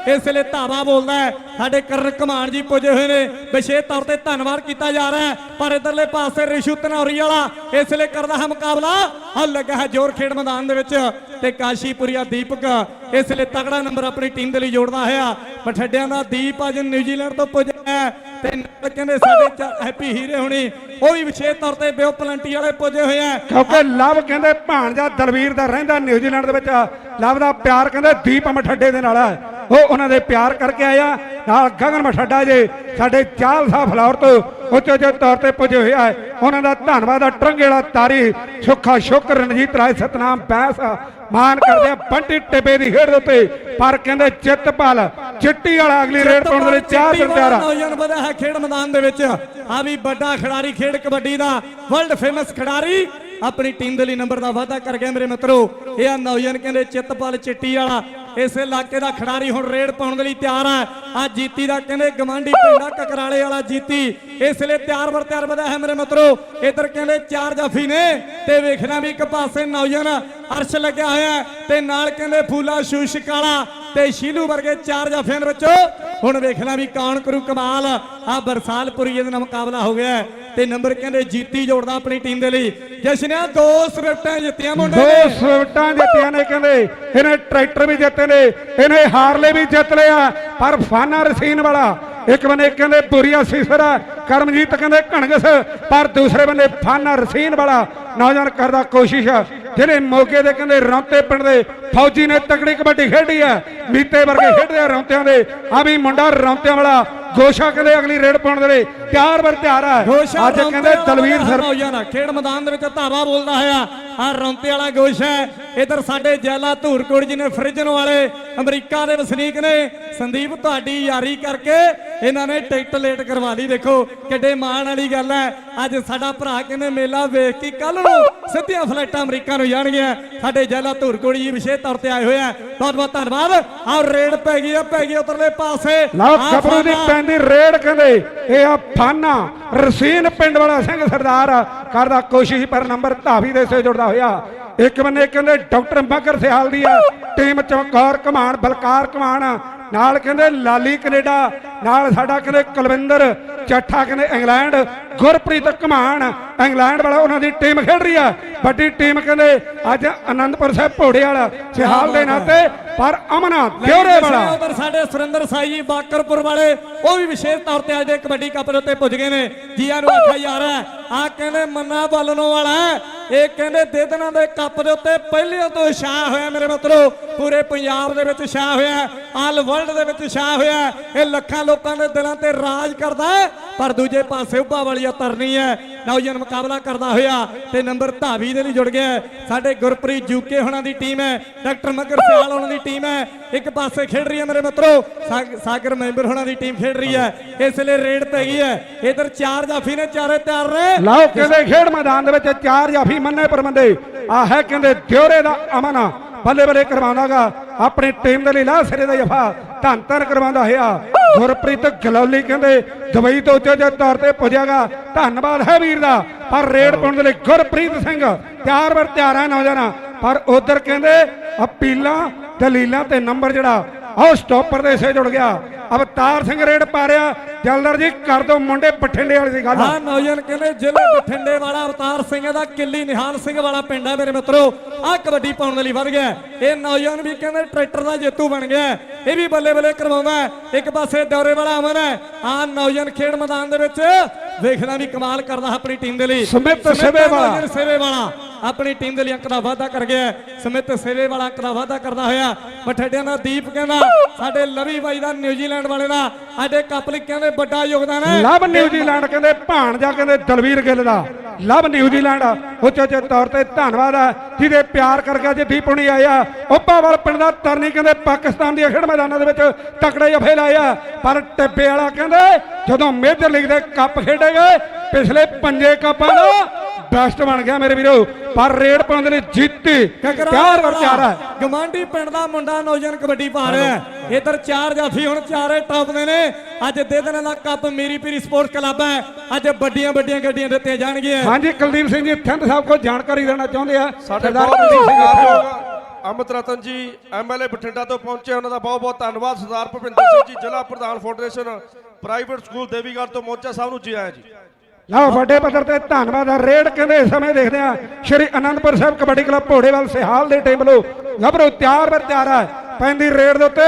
ਇਸ ਵੇਲੇ ਧਾਵਾ ਬੋਲਦਾ ਹੈ। ਸਾਡੇ ਕਰਨ ਕਮਾਨ ਜੀ ਪੁੱਜੇ ਹੋਏ ਨੇ। ਵਿਸ਼ੇਸ਼ ਤੌਰ ਤੇ ਧੰਨਵਾਦ ਕੀਤਾ ਜਾ ਰਿਹਾ ਹੈ। ਪਰ ਇਧਰਲੇ ਪਾਸੇ ਰਿਸ਼ੂ ਧਨੌਰੀ ਵਾਲਾ, ਇਸ ਲਈ ਕਰਦਾ ਹੈ ਮੁਕਾਬਲਾ। ਆ ਲੱਗਾ ਹੈ ਜ਼ੋਰ ਖੇਡ ਮੈਦਾਨ ਦੇ ਵਿੱਚ। ਤੇ ਕਾਸ਼ੀਪੁਰੀਆ ਦੀਪਕ, ਇਸ ਲਈ ਤਗੜਾ ਨੰਬਰ ਆਪਣੀ ਟੀਮ ਦੇ ਲਈ ਜੋੜਦਾ ਹੋਇਆ। ਬਠੱਡਿਆਂ ਦਾ ਦੀਪ ਅੱਜ ਨਿਊਜ਼ੀਲੈਂਡ ਤੋਂ ਪੁੱਜਿਆ ਹੈ। ਤੇ ਨਾਲ ਕਹਿੰਦੇ ਸਾਡੇ ਚ- ਹੈਪੀ ਹੀਰੇ ਹੁਣੀ ਉਹ ਵੀ ਵਿਸ਼ੇਸ਼ ਤੌਰ ਤੇ ਬਿਓ ਪਲੰਟੀ ਵਾਲੇ ਪੁੱਜੇ ਹੋਏ ਆ। ਕਿਉਂਕਿ ਲਵ ਕਹਿੰਦੇ ਭਾਣਜਾ ਦਲਵੀਰ ਦਾ ਰਹਿੰਦਾ ਨਿਊਜ਼ੀਲੈਂਡ ਦੇ ਵਿੱਚ ਲਵ ਦਾ ਪਿਆਰ ਕਹਿੰਦੇ ਦੀਪ ਮਠੱਡੇ ਦੇ ਨਾਲ ਹੈ ਉਹ ਉਹਨਾਂ ਦੇ ਪਿਆਰ ਕਰਕੇ ਆਇਆ ਨਾਲ ਗਗਨ ਮਠੱਡਾ ਜੇ ਸਾਡੇ ਚਾਲ ਸਾਹਿਬ ਫਲੌਰ ਤੋਂ ਉੱਚੇ ਉੱਚੇ ਤੌਰ ਤੇ ਪੁੱਜੇ ਹੋਏ ਆ। ਉਹਨਾਂ ਦਾ ਧੰਨਵਾਦ ਆ ਟਰੰਗੇ ਵਾਲਾ ਤਾਰੀ ਸੁੱਖਾ ਸ਼ੁਕਰ ਰਣਜੀਤ ਰਾਏ ਸਤਨਾਮ ਬੈਸ ਮਾਨ ਕਰਦੇ ਆ ਬੰਟੀ ਟਿੱਬੇ ਦੀ ਖੇਡ ਦੇ ਉੱਤੇ। ਪਰ ਕਹਿੰਦੇ ਚਿੱਤਪਾਲ ਚਿੱਟੀ ਵਾਲਾ ਅਗਲੀ ਰੇਡ ਪਾਉਣ ਦੇ ਲਈ ਤਿਆਰ ਆ ਨੌਜਵਾਨ ਹੈ ਖੇਡ ਮੈਦਾਨ ਦੇ ਵਿੱਚ ਆ ਵੀ ਵੱਡਾ ਖਿਡਾਰੀ ਖੇਡ ਕਬੱਡੀ ਦਾ ਵਰਲਡ ਫੇਮਸ ਖਿਡਾਰੀ ਆਪਣੀ ਟੀਮ ਦੇ ਲਈ ਨੰਬਰ ਦਾ ਵਾਅਦਾ ਕਰ ਗਿਆ ਮੇਰੇ ਮਿੱਤਰੋ। ਇਹ ਆ ਨੌਜਵਾਨ ਕਹਿੰਦੇ ਚਿੱਤਪਾਲ ਚਿੱਟੀ ਵਾਲਾ। ਇਸ ਇਲਾਕੇ ਦਾ ਖਿਡਾਰੀ ਹੁਣ ਰੇਡ ਪਾਉਣ ਦੇ ਲਈ ਤਿਆਰ ਹੈ ਆ ਜੀਤੀ ਦਾ ਕਹਿੰਦੇ ਗਵਾਂਢੀ ਪਿੰਡਾ ਕਕਰਾਲੇ ਵਾਲਾ ਜੀਤੀ। ਇਸ ਲਈ ਤਿਆਰ ਬਰ ਤਿਆਰ ਵਧਿਆ ਹੈ ਮੇਰੇ ਮਿੱਤਰੋ। ਇਧਰ ਕਹਿੰਦੇ ਚਾਰ ਜਾਫੀ ਨੇ ਤੇ ਵੇਖਣਾ ਵੀ ਇੱਕ ਪਾਸੇ ਨੌਜਵਾਨ ਅਰਸ਼ ਲੱਗਿਆ ਹੋਇਆ ਤੇ ਨਾਲ ਕਹਿੰਦੇ ਫੂਲਾ ਸ਼ੂਸ਼ ਕਾਲਾ ਤੇ ਸ਼ੀਲੂ ਵਰਗੇ ਚਾਰ ਜਾਫਿਆਂ ਦੇ ਵਿੱਚੋਂ। ਹੁਣ ਵੇਖਣਾ ਵੀ ਕੌਣ ਕਰੂ ਕਮਾਲ। ਆ ਬਰਸਾਲਪੁਰੀ ਦੇ ਨਾਲ ਮੁਕਾਬਲਾ ਹੋ ਗਿਆ ਤੇ ਨੰਬਰ ਕਹਿੰਦੇ ਜੀਤੀ ਜੋੜਦਾ ਆਪਣੀ ਟੀਮ ਦੇ ਲਈ। ਜਸ਼ਨ ਆ ਦੋ ਸਵਿਫਟਾਂ ਜਿੱਤੀਆਂ ਮੁੰਡੇ ਦੋ ਸਵਿਫਟਾਂ ਜਿੱਤੀਆਂ ਨੇ ਕਹਿੰਦੇ। ਇਹਨੇ ਟਰੈਕਟਰ ਵੀ ਜਿੱਤੇ ਨੇ ਇਹਨੇ ਹਾਰਲੇ ਵੀ ਜਿੱਤ ਲਿਆ ਪਰ ਫਾਨਾ ਰਸੀਨ ਵਾਲਾ ਇੱਕ ਬੰਨੇ ਕਹਿੰਦੇ ਪੁਰੀਆ ਸੀਸਰ ਕਰਮਜੀਤ ਕਹਿੰਦੇ ਕਣਗਸ ਪਰ ਦੂਸਰੇ ਬੰਨੇ ਫਾਨਾ ਰਸੀਨ ਵਾਲਾ। ਨੌਜਵਾਨ ਕਰਦਾ ਕੋਸ਼ਿਸ਼ ਜਿਹੜੇ ਮੋਗੇ ਦੇ ਕਹਿੰਦੇ ਰੌਂਤੇ ਪਿੰਡ ਦੇ ਫੌਜੀ ਨੇ ਤਕੜੀ ਕਬੱਡੀ ਖੇਡੀ ਹੈ, ਮੀਤੇ ਵਰਗੇ ਖੇਡਦੇ ਆ ਰੌਂਤਿਆਂ ਦੇ। ਆ ਵੀ ਮੁੰਡਾ ਰੌਂਤਿਆਂ ਵਾਲਾ ਗੋਸ਼ਾ ਕਹਿੰਦੇ ਅਗਲੀ ਰੇਡ ਪਾਉਣ ਦੇ ਲਈ ਤਿਆਰ ਬਰ ਤਿਆਰ ਆ ਅੱਜ ਕਹਿੰਦੇ ਦਲਵੀਰ ਸਰ ਖੇਡ ਮੈਦਾਨ ਦੇ ਵਿੱਚ ਧਾਵਾ ਬੋਲਦਾ ਹੋਇਆ ਆ ਰੌਂਤੇ ਵਾਲਾ ਗੋਸ਼ਾ ਇਧਰ ਸਾਡੇ ਜੈਲਾ ਧੂਰਕੋਟ ਜੀ ਨੇ ਫਰਿੱਜਨ ਵਾਲੇ ਅਮਰੀਕਾ ਦੇ ਵਸਨੀਕ ਨੇ। ਸੰਦੀਪ ਤੁਹਾਡੀ ਯਾਰੀ ਕਰਕੇ ਇਹਨਾਂ ਨੇ ਟਿਕਟ ਲੇਟ ਕਰਵਾ ਲਈ। ਦੇਖੋ ਕਿੱਡੇ ਮਾਣ ਵਾਲੀ ਗੱਲ ਹੈ। ਅੱਜ ਸਾਡਾ ਭਰਾ ਕਹਿੰਦੇ ਮੇਲਾ ਵੇਖ ਕੇ ਕੱਲ ਨੂੰ ਸਿੱਧੀਆਂ ਫਲਾਈਟਾਂ ਅਮਰੀਕਾ ਨੂੰ ਜਾਣਗੀਆਂ। ਸਾਡੇ ਜੈਲਾ ਧੂਰਕੋਟ ਜੀ ਵਿਸ਼ੇਸ਼ ਤੌਰ ਤੇ ਆਏ ਹੋਏ ਆ। ਬਹੁਤ ਬਹੁਤ ਧੰਨਵਾਦ। ਆਹ ਰੇਡ ਪੈ ਗਈ ਆ ਪੈ ਗਈ ਉਧਰਲੇ ਪਾਸੇ। ਲਓ ਦੀ ਪੈਂਦੀ ਰੇਡ ਕਹਿੰਦੇ, ਇਹ ਆ ਫਾਨਾ, ਰਸੀਨ ਪਿੰਡ ਵਾਲਾ ਸਿੰਘ ਸਰਦਾਰ ਕਰਦਾ ਕੋਸ਼ਿਸ਼ ਪਰ ਨੰਬਰ ਧਾਵੀ ਦੇ ਸੇ ਜੁੜਦਾ ਹੋਇਆ। ਇੱਕ ਬੰਨੇ ਕਹਿੰਦੇ, ਡਾਕਟਰ ਮਗਰ ਸਿਆਲ ਦੀ ਆ, ਟੀਮ ਚਮਕੌਰ ਕਮਾਨ, ਬਲਕਾਰ ਕਮਾਨ, ਨਾਲ ਕਹਿੰਦੇ, ਲਾਲੀ ਕੈਨੇਡਾ, ਨਾਲ ਸਾਡਾ ਕਹਿੰਦੇ ਕੁਲਵਿੰਦਰ ਚੱਠਾ ਕਹਿੰਦੇ ਇੰਗਲੈਂਡ ਗੁਰਪ੍ਰੀਤ ਕਮਾਨ ਇੰਗਲੈਂਡ ਵਾਲਾ ਉਹਨਾਂ ਦੀ ਟੀਮ ਖੇਡ ਰਹੀ ਆ। ਵੱਡੀ ਟੀਮ ਕਹਿੰਦੇ ਅੱਜ ਆਨੰਦਪੁਰ ਸਾਹਿਬ ਭੋੜੇ ਵਾਲਾ ਸਿਹਾਲ ਦੇ ਨਾਤੇ ਪਰ ਅਮਨਾ ਦਿਉਰੇ ਵਾਲਾ। ਉਧਰ ਸਾਡੇ ਸੁਰਿੰਦਰ ਸਾਈ ਜੀ ਬਾਕਰਪੁਰ ਵਾਲੇ ਉਹ ਵੀ ਵਿਸ਼ੇਸ਼ ਤੌਰ ਤੇ ਅੱਜ ਦੇ ਕਬੱਡੀ ਕੱਪ ਦੇ ਉੱਤੇ ਪੁੱਜ ਗਏ ਨੇ। ਜੀਆਂ ਨੂੰ ਆਖਿਆ ਯਾਰ ਆ ਕਹਿੰਦੇ ਮੰਨਾ ਬਾਲਨੋਂ ਵਾਲਾ। ਇਹ ਕਹਿੰਦੇ ਦੇਦਨਾ ਦੇ ਕੱਪ ਦੇ ਉੱਤੇ ਪਹਿਲੇ ਤੋਂ ਛਾਇਆ ਹੋਇਆ ਮੇਰੇ ਮਿੱਤਰੋ। ਪੂਰੇ ਪੰਜਾਬ ਦੇ ਵਿੱਚ ਛਾਇਆ ਹੋਇਆ ਆਲ ਵਰਲਡ ਦੇ ਵਿੱਚ ਛਾਇਆ ਹੋਇਆ ਇਹ ਲੱਖਾਂ ਲੋਕਾਂ ਦੇ ਦਿਲਾਂ ਤੇ ਰਾਜ ਕਰਦਾ ਹੈ। ਪਰ ਦੂਜੇ ਪਾਸੇ ਉੱਭਾ ਵਾਲੀ ਆ ਤਰਨੀ ਹੈ ਨੌਜਵਾਨ ਮੁਕਾਬਲਾ ਕਰਦਾ ਹੋਇਆ ਤੇ ਨੰਬਰ ਧਾਵੀ ਦੇ ਲਈ ਜੁੜ ਗਿਆ ਹੈ। ਸਾਡੇ ਗੁਰਪ੍ਰੀਤ ਜੂਕੇ ਹੋਣਾ ਦੀ ਟੀਮ ਹੈ, ਡਾਕਟਰ ਮਗਰ ਸਿਆਲ ਹੋਣਾ ਦੀ ਟੀਮ ਹੈ। ਇੱਕ ਪਾਸੇ ਖੇਡ ਰਹੀ ਹੈ ਮੇਰੇ ਮਿੱਤਰੋ ਸਾਗਰ ਮੈਂਬਰ ਹੋਣਾ ਦੀ ਟੀਮ ਖੇਡ ਰਹੀ ਹੈ। ਇਸ ਲਈ ਰੇਡ ਪੈ ਗਈ ਹੈ। ਇਧਰ ਚਾਰ ਜਾਫੀ ਨੇ, ਚਾਰੇ ਤਿਆਰ ਨੇ। ਲਓ ਕਹਿੰਦੇ ਖੇਡ ਮੈਦਾਨ ਦੇ ਵਿੱਚ ਚਾਰ ਜਾਫੀ ਮੰਨੇ ਪਰਮੰਦੇ ਆ ਹੈ ਕਹਿੰਦੇ ਦਿਉਰੇ ਦਾ ਅਮਨ, ਬੱਲੇ ਬੱਲੇ ਕਰਵਾਉਂਦਾਗਾ। ਆਪਣੀ ਟੀਮ ਦੇ ਲਈ ਲਾ ਸਿਰੇ ਦਾ ਜਫਾ। ਧੰਨ ਧੰਨ ਕਰਵਾਉਂਦਾ ਹੋਇਆ। ਗੁਰਪ੍ਰੀਤ ਗਲੌਲੀ ਕਹਿੰਦੇ ਦੁਬਈ ਤੋਂ ਉੱਚੇ ਜਿਹੇ ਤੌਰ ਤੇ ਪੁੱਜਿਆਗਾ। ਧੰਨਵਾਦ ਹੈ ਵੀ ਵੀਰ ਦਾ, ਪਰ ਰੇਡ ਪਾਉਣ ਦੇ ਲਈ ਗੁਰਪ੍ਰੀਤ ਸਿੰਘ। ਤਿਆਰ ਬਰ ਤਿਆਰ ਹੈ ਨੌਜਵਾਨ। ਪਰ ਉਧਰ ਕਹਿੰਦੇ, ਅਪੀਲਾਂ, ਦਲੀਲਾਂ ਤੇ ਨੰਬਰ ਜਿਹੜਾ ਆਹ ਸਟਾਪਰ ਦੇ ਸੇ ਜੁੜ ਗਿਆ। ਅਵਤਾਰ ਸਿੰਘ ਰੇਡ ਪਾ ਰਿਹਾ। ਜਲਦਰ ਜੀ, ਕਰ ਦੋ ਮੁੰਡੇ ਬਠਿੰਡੇ ਵਾਲੀ ਦੀ ਗੱਲ। ਹਾਂ, ਨੌਜਵਾਨ ਕਹਿੰਦੇ, ਜ਼ਿਲ੍ਹੇ ਬਠਿੰਡੇ ਵਾਲਾ ਅਵਤਾਰ ਸਿੰਘ ਦਾ ਕਿੱਲੀ ਨਿਹਾਲ ਸਿੰਘ ਵਾਲਾ ਪਿੰਡ ਹੈ ਮੇਰੇ ਮਿੱਤਰੋ। ਆ ਕਬੱਡੀ ਪਾਉਣ ਦੇ ਲਈ ਵੱਧ ਗਿਆ। ਇਹ ਨੌਜਵਾਨ ਵੀ ਕਹਿੰਦੇ, ਟਰੈਕਟਰ ਦਾ ਜੇਤੂ ਬਣ ਗਿਆ। ਇਹ ਵੀ ਬੱਲੇ ਬੱਲੇ ਕਰਵਾਉਂਦਾ ਹੈ। ਇੱਕ ਪਾਸੇ ਦੌਰੇ ਵਾਲਾ ਅਮਨ ਹੈ। ਆ ਨੌਜਵਾਨ ਖੇਡ ਮੈਦਾਨ ਦੇ ਵਿੱਚ ਵੇਖਣਾ ਵੀ ਕਮਾਲ ਕਰਦਾ ਆਪਣੀ ਟੀਮ ਦੇ ਲਈ। ਸਮਿਤ ਸੇਵੇ ਵਾਲਾ। ਸੇਵੇ ਵਾਲਾ। ਆਪਣੀ ਟੀਮ ਦੇ ਲਈ ਅੰਕ ਦਾ ਵਾਅਦਾ ਕਰ ਗਿਆ। ਸਮਿਤ ਸੇਵੇ ਵਾਲਾ ਅੰਕ ਦਾ ਵਾਅਦਾ ਕਰਦਾ ਹੋਇਆ। ਬਠਿੰਡਿਆਂ ਦਾ ਦੀਪ ਕਹਿੰਦਾ ਸਾਡੇ ਲਵੀ ਬਾਈ ਦਾ ਨਿਊਜ਼ੀਲੈਂਡ ਵਾਲੇ ਦਾ। ਸਾਡੇ ਕੱਪ ਲਈ ਕਹਿੰਦੇ ਵੱਡਾ ਯੋਗਦਾਨ ਹੈ। ਲਵ ਨਿਊਜ਼ੀਲੈਂਡ ਕਹਿੰਦੇ ਭਾਣਜਾ ਕਹਿੰਦੇ ਦਲਵੀਰ ਗਿੱਲ ਦਾ। ਲਵ ਨਿਊਜ਼ੀਲੈਂਡ ਉੱਚੇ ਉੱਚੇ ਤੌਰ ਤੇ ਧੰਨਵਾਦ ਹੈ। ਜਿਹਦੇ ਪਿਆਰ ਕਰਕੇ ਅੱਜ ਦੀਪੁਣੀ ਆਇਆ ਉੱਪਾਵਾਲ ਪਿੰਡ ਦਾ ਤਰਨੀ ਕਹਿੰਦੇ ਪਾਕਿਸਤਾਨ ਦੀਆਂ ਖੇਡ ਮੈਦਾਨਾਂ ਦੇ ਵਿੱਚ ਤਕੜੇ ਜਫੇ ਲਾਏ ਪਰ ਟਿੱਬੇ ਵਾਲਾ ਕਹਿੰਦੇ ਜਦੋਂ ਮੇਜਰ ਲੀਗ ਦੇ ਕੱਪ ਖੇਡੇ ਗਏ, ਪਿਛਲੇ ਪੰਜੇ ਕੱਪਾਂ ਦਾ ਬੈਸਟ ਬਣ ਗਿਆ ਮੇਰੇ ਵੀਰੋ। ਪਰ ਰੇਡ ਪਾਉਣ ਦੇ ਲਈ ਜਿੱਤੀ। ਤਿਆਰ ਵਰ ਤਿਆਰ ਹੈ। ਗਮਾਂਡੀ ਪਿੰਡ ਦਾ ਮੁੰਡਾ ਨੌਜਵਾਨ ਕਬੱਡੀ ਪਾ ਰਿਹਾ ਹੈ। ਇਧਰ ਚਾਰ ਜਾਫੀ ਹੁਣ ਚਾਰੇ ਟੌਪ ਦੇ ਨੇ। ਅੱਜ ਦੇ ਦਿਨ ਦਾ ਕੱਪ ਮੇਰੀ ਪੀਰੀ ਸਪੋਰਟਸ ਕਲੱਬ ਹੈ। ਅੱਜ ਵੱਡੀਆਂ ਵੱਡੀਆਂ ਗੱਡੀਆਂ ਦਿੱਤੀਆਂ ਜਾਣਗੀਆਂ। ਹਾਂਜੀ ਕੁਲਦੀਪ ਸਿੰਘ ਜੀ ਥਿੰਦ ਸਾਹਿਬ ਕੋਲ ਜਾਣਕਾਰੀ ਦੇਣਾ ਚਾਹੁੰਦੇ ਆ। ਸਾਡੇ ਸਰਦਾਰ ਬਹੁਤ ਅਮਿਤ ਰਤਨ ਜੀ ਐਮਐਲਏ ਬਠਿੰਡਾ ਤੋਂ ਪਹੁੰਚੇ ਉਹਨਾਂ ਦਾ ਬਹੁਤ ਬਹੁਤ ਧੰਨਵਾਦ। ਸਰਦਾਰ ਭੁਪਿੰਦਰ ਸਿੰਘ ਜੀ ਜ਼ਿਲ੍ਹਾ ਪ੍ਰਧਾਨ ਫੈਡਰੇਸ਼ਨ ਪ੍ਰਾਈਵੇਟ ਸਕੂਲ ਦੇਵੀਗੜ੍ਹ ਤੋਂ ਮੋਚਾ ਸਾਹਿਬ ਨੂੰ ਜੀ ਆਇਆ ਜੀ। ਲਓ ਵੱਡੇ ਪੱਧਰ ਤੇ ਧੰਨਵਾਦ ਆ। ਰੇਡ ਕਹਿੰਦੇ ਇਸ ਸਮੇਂ ਦੇਖਦੇ ਆ, ਸ਼੍ਰੀ ਅਨੰਦਪੁਰ ਸਾਹਿਬ ਕਬੱਡੀ ਕਲੱਬ ਭੋੜੇਵਾਲ ਸਿਹਾਲ ਦੇ ਟੀਮ ਵੱਲੋਂ ਗੱਭਰੂ ਤਿਆਰ ਬਰ ਤਿਆਰ ਹੈ ਪੈਂਦੀ ਰੇਡ ਦੇ ਉੱਤੇ,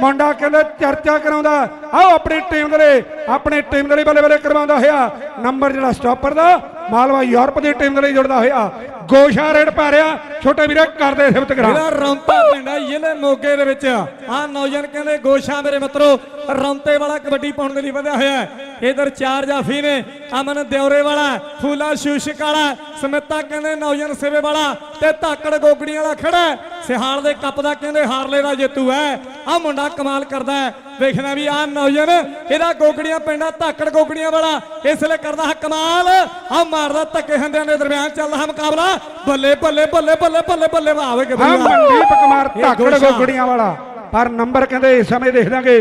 ਮੁੰਡਾ ਕਹਿੰਦਾ ਚਰਚਾ ਕਰਾਉਂਦਾ। ਆਓ ਆਪਣੀ ਟੀਮ ਦੇ ਲਈ, ਆਪਣੀ ਟੀਮ ਦੇ ਲਈ ਬੱਲੇ ਬੱਲੇ ਕਰਵਾਉਂਦਾ ਹੋਇਆ। ਨੰਬਰ ਜਿਹੜਾ ਸਟਾਪਰ ਦਾ ਮਾਲਵਾ ਯੂਰਪ ਦੀ ਟੀਮ ਦੇ ਲਈ ਜੁੜਦਾ ਹੋਇਆ। ਗੋਸ਼ਾ ਰੇਡ ਪਾ ਰਿਹਾ। ਛੋਟੇ ਵੀਰੇ ਕਰਦੇ ਸਿਫਤ ਕਰਾ। ਜਿਹੜਾ ਰੌਂਤਾ ਪਿੰਡਾ ਜ਼ਿਲ੍ਹੇ ਮੋਗੇ ਦੇ ਵਿੱਚ ਆ। ਨੌਜਵਾਨ ਕਹਿੰਦੇ, ਗੋਸ਼ਾ ਮੇਰੇ ਮਿੱਤਰੋ, ਰੌਂਤੇ ਵਾਲਾ ਕਬੱਡੀ ਪਾਉਣ ਦੇ ਲਈ ਵਧਿਆ ਹੋਇਆ ਹੈ। ਇਧਰ ਚਾਰ ਜਾਫੀ ਨੇ, ਅਮਨ ਦਿਉਰੇ ਵਾਲਾ, ਫੂਲਾ ਸ਼ੂਸ਼ਕ ਵਾਲਾ, ਸਮਿਤਾ ਕਹਿੰਦੇ ਨੌਜਵਾਨ ਸੇਵੇ ਵਾਲਾ, ਤੇ ਧਾਕੜ ਗੋਗੜੀਆਂ ਵਾਲਾ ਖੜਾ ਸਿਹਾਲ ਦੇ ਕੱਪ ਦਾ ਕਹਿੰਦੇ ਹਾਰਲੇ ਦਾ ਜੇਤੂ ਹੈ। ਆ ਮੁੰਡਾ ਕਮਾਲ ਕਰਦਾ ਹੈ। ਵੇਖਣਾ ਵੀ ਆ ਨੌਜਵਾਨ ਇਹਦਾ ਗੋਗੜੀਆਂ ਪਿੰਡਾ ਧਾਕੜ ਗੋਗੜੀਆਂ ਵਾਲਾ ਇਸ ਲਈ ਕਰਦਾ ਹੈ ਕਮਾਲ। ਆ ਮਾਰਦਾ ਧੱਕੇ ਹੰਦਿਆਂ ਦੇ ਦਰਮਿਆਨ ਚੱਲਦਾ ਹੈ ਮੁਕਾਬਲਾ। ਬੱਲੇ ਬੱਲੇ ਬੱਲੇ ਬੱਲੇ ਬੱਲੇ ਬੱਲੇ ਵਾਵੇ ਕਿ ਹਾਂ ਮਨਦੀਪ ਕੁਮਾਰ ਇਹ ਧਾਕੜ। ਗੋਗੜੀਆਂ ਵਾਲਾ। ਪਰ ਨੰਬਰ ਕਹਿੰਦੇ ਇਸ ਸਮੇਂ ਦੇਖ ਦਾਂਗੇ।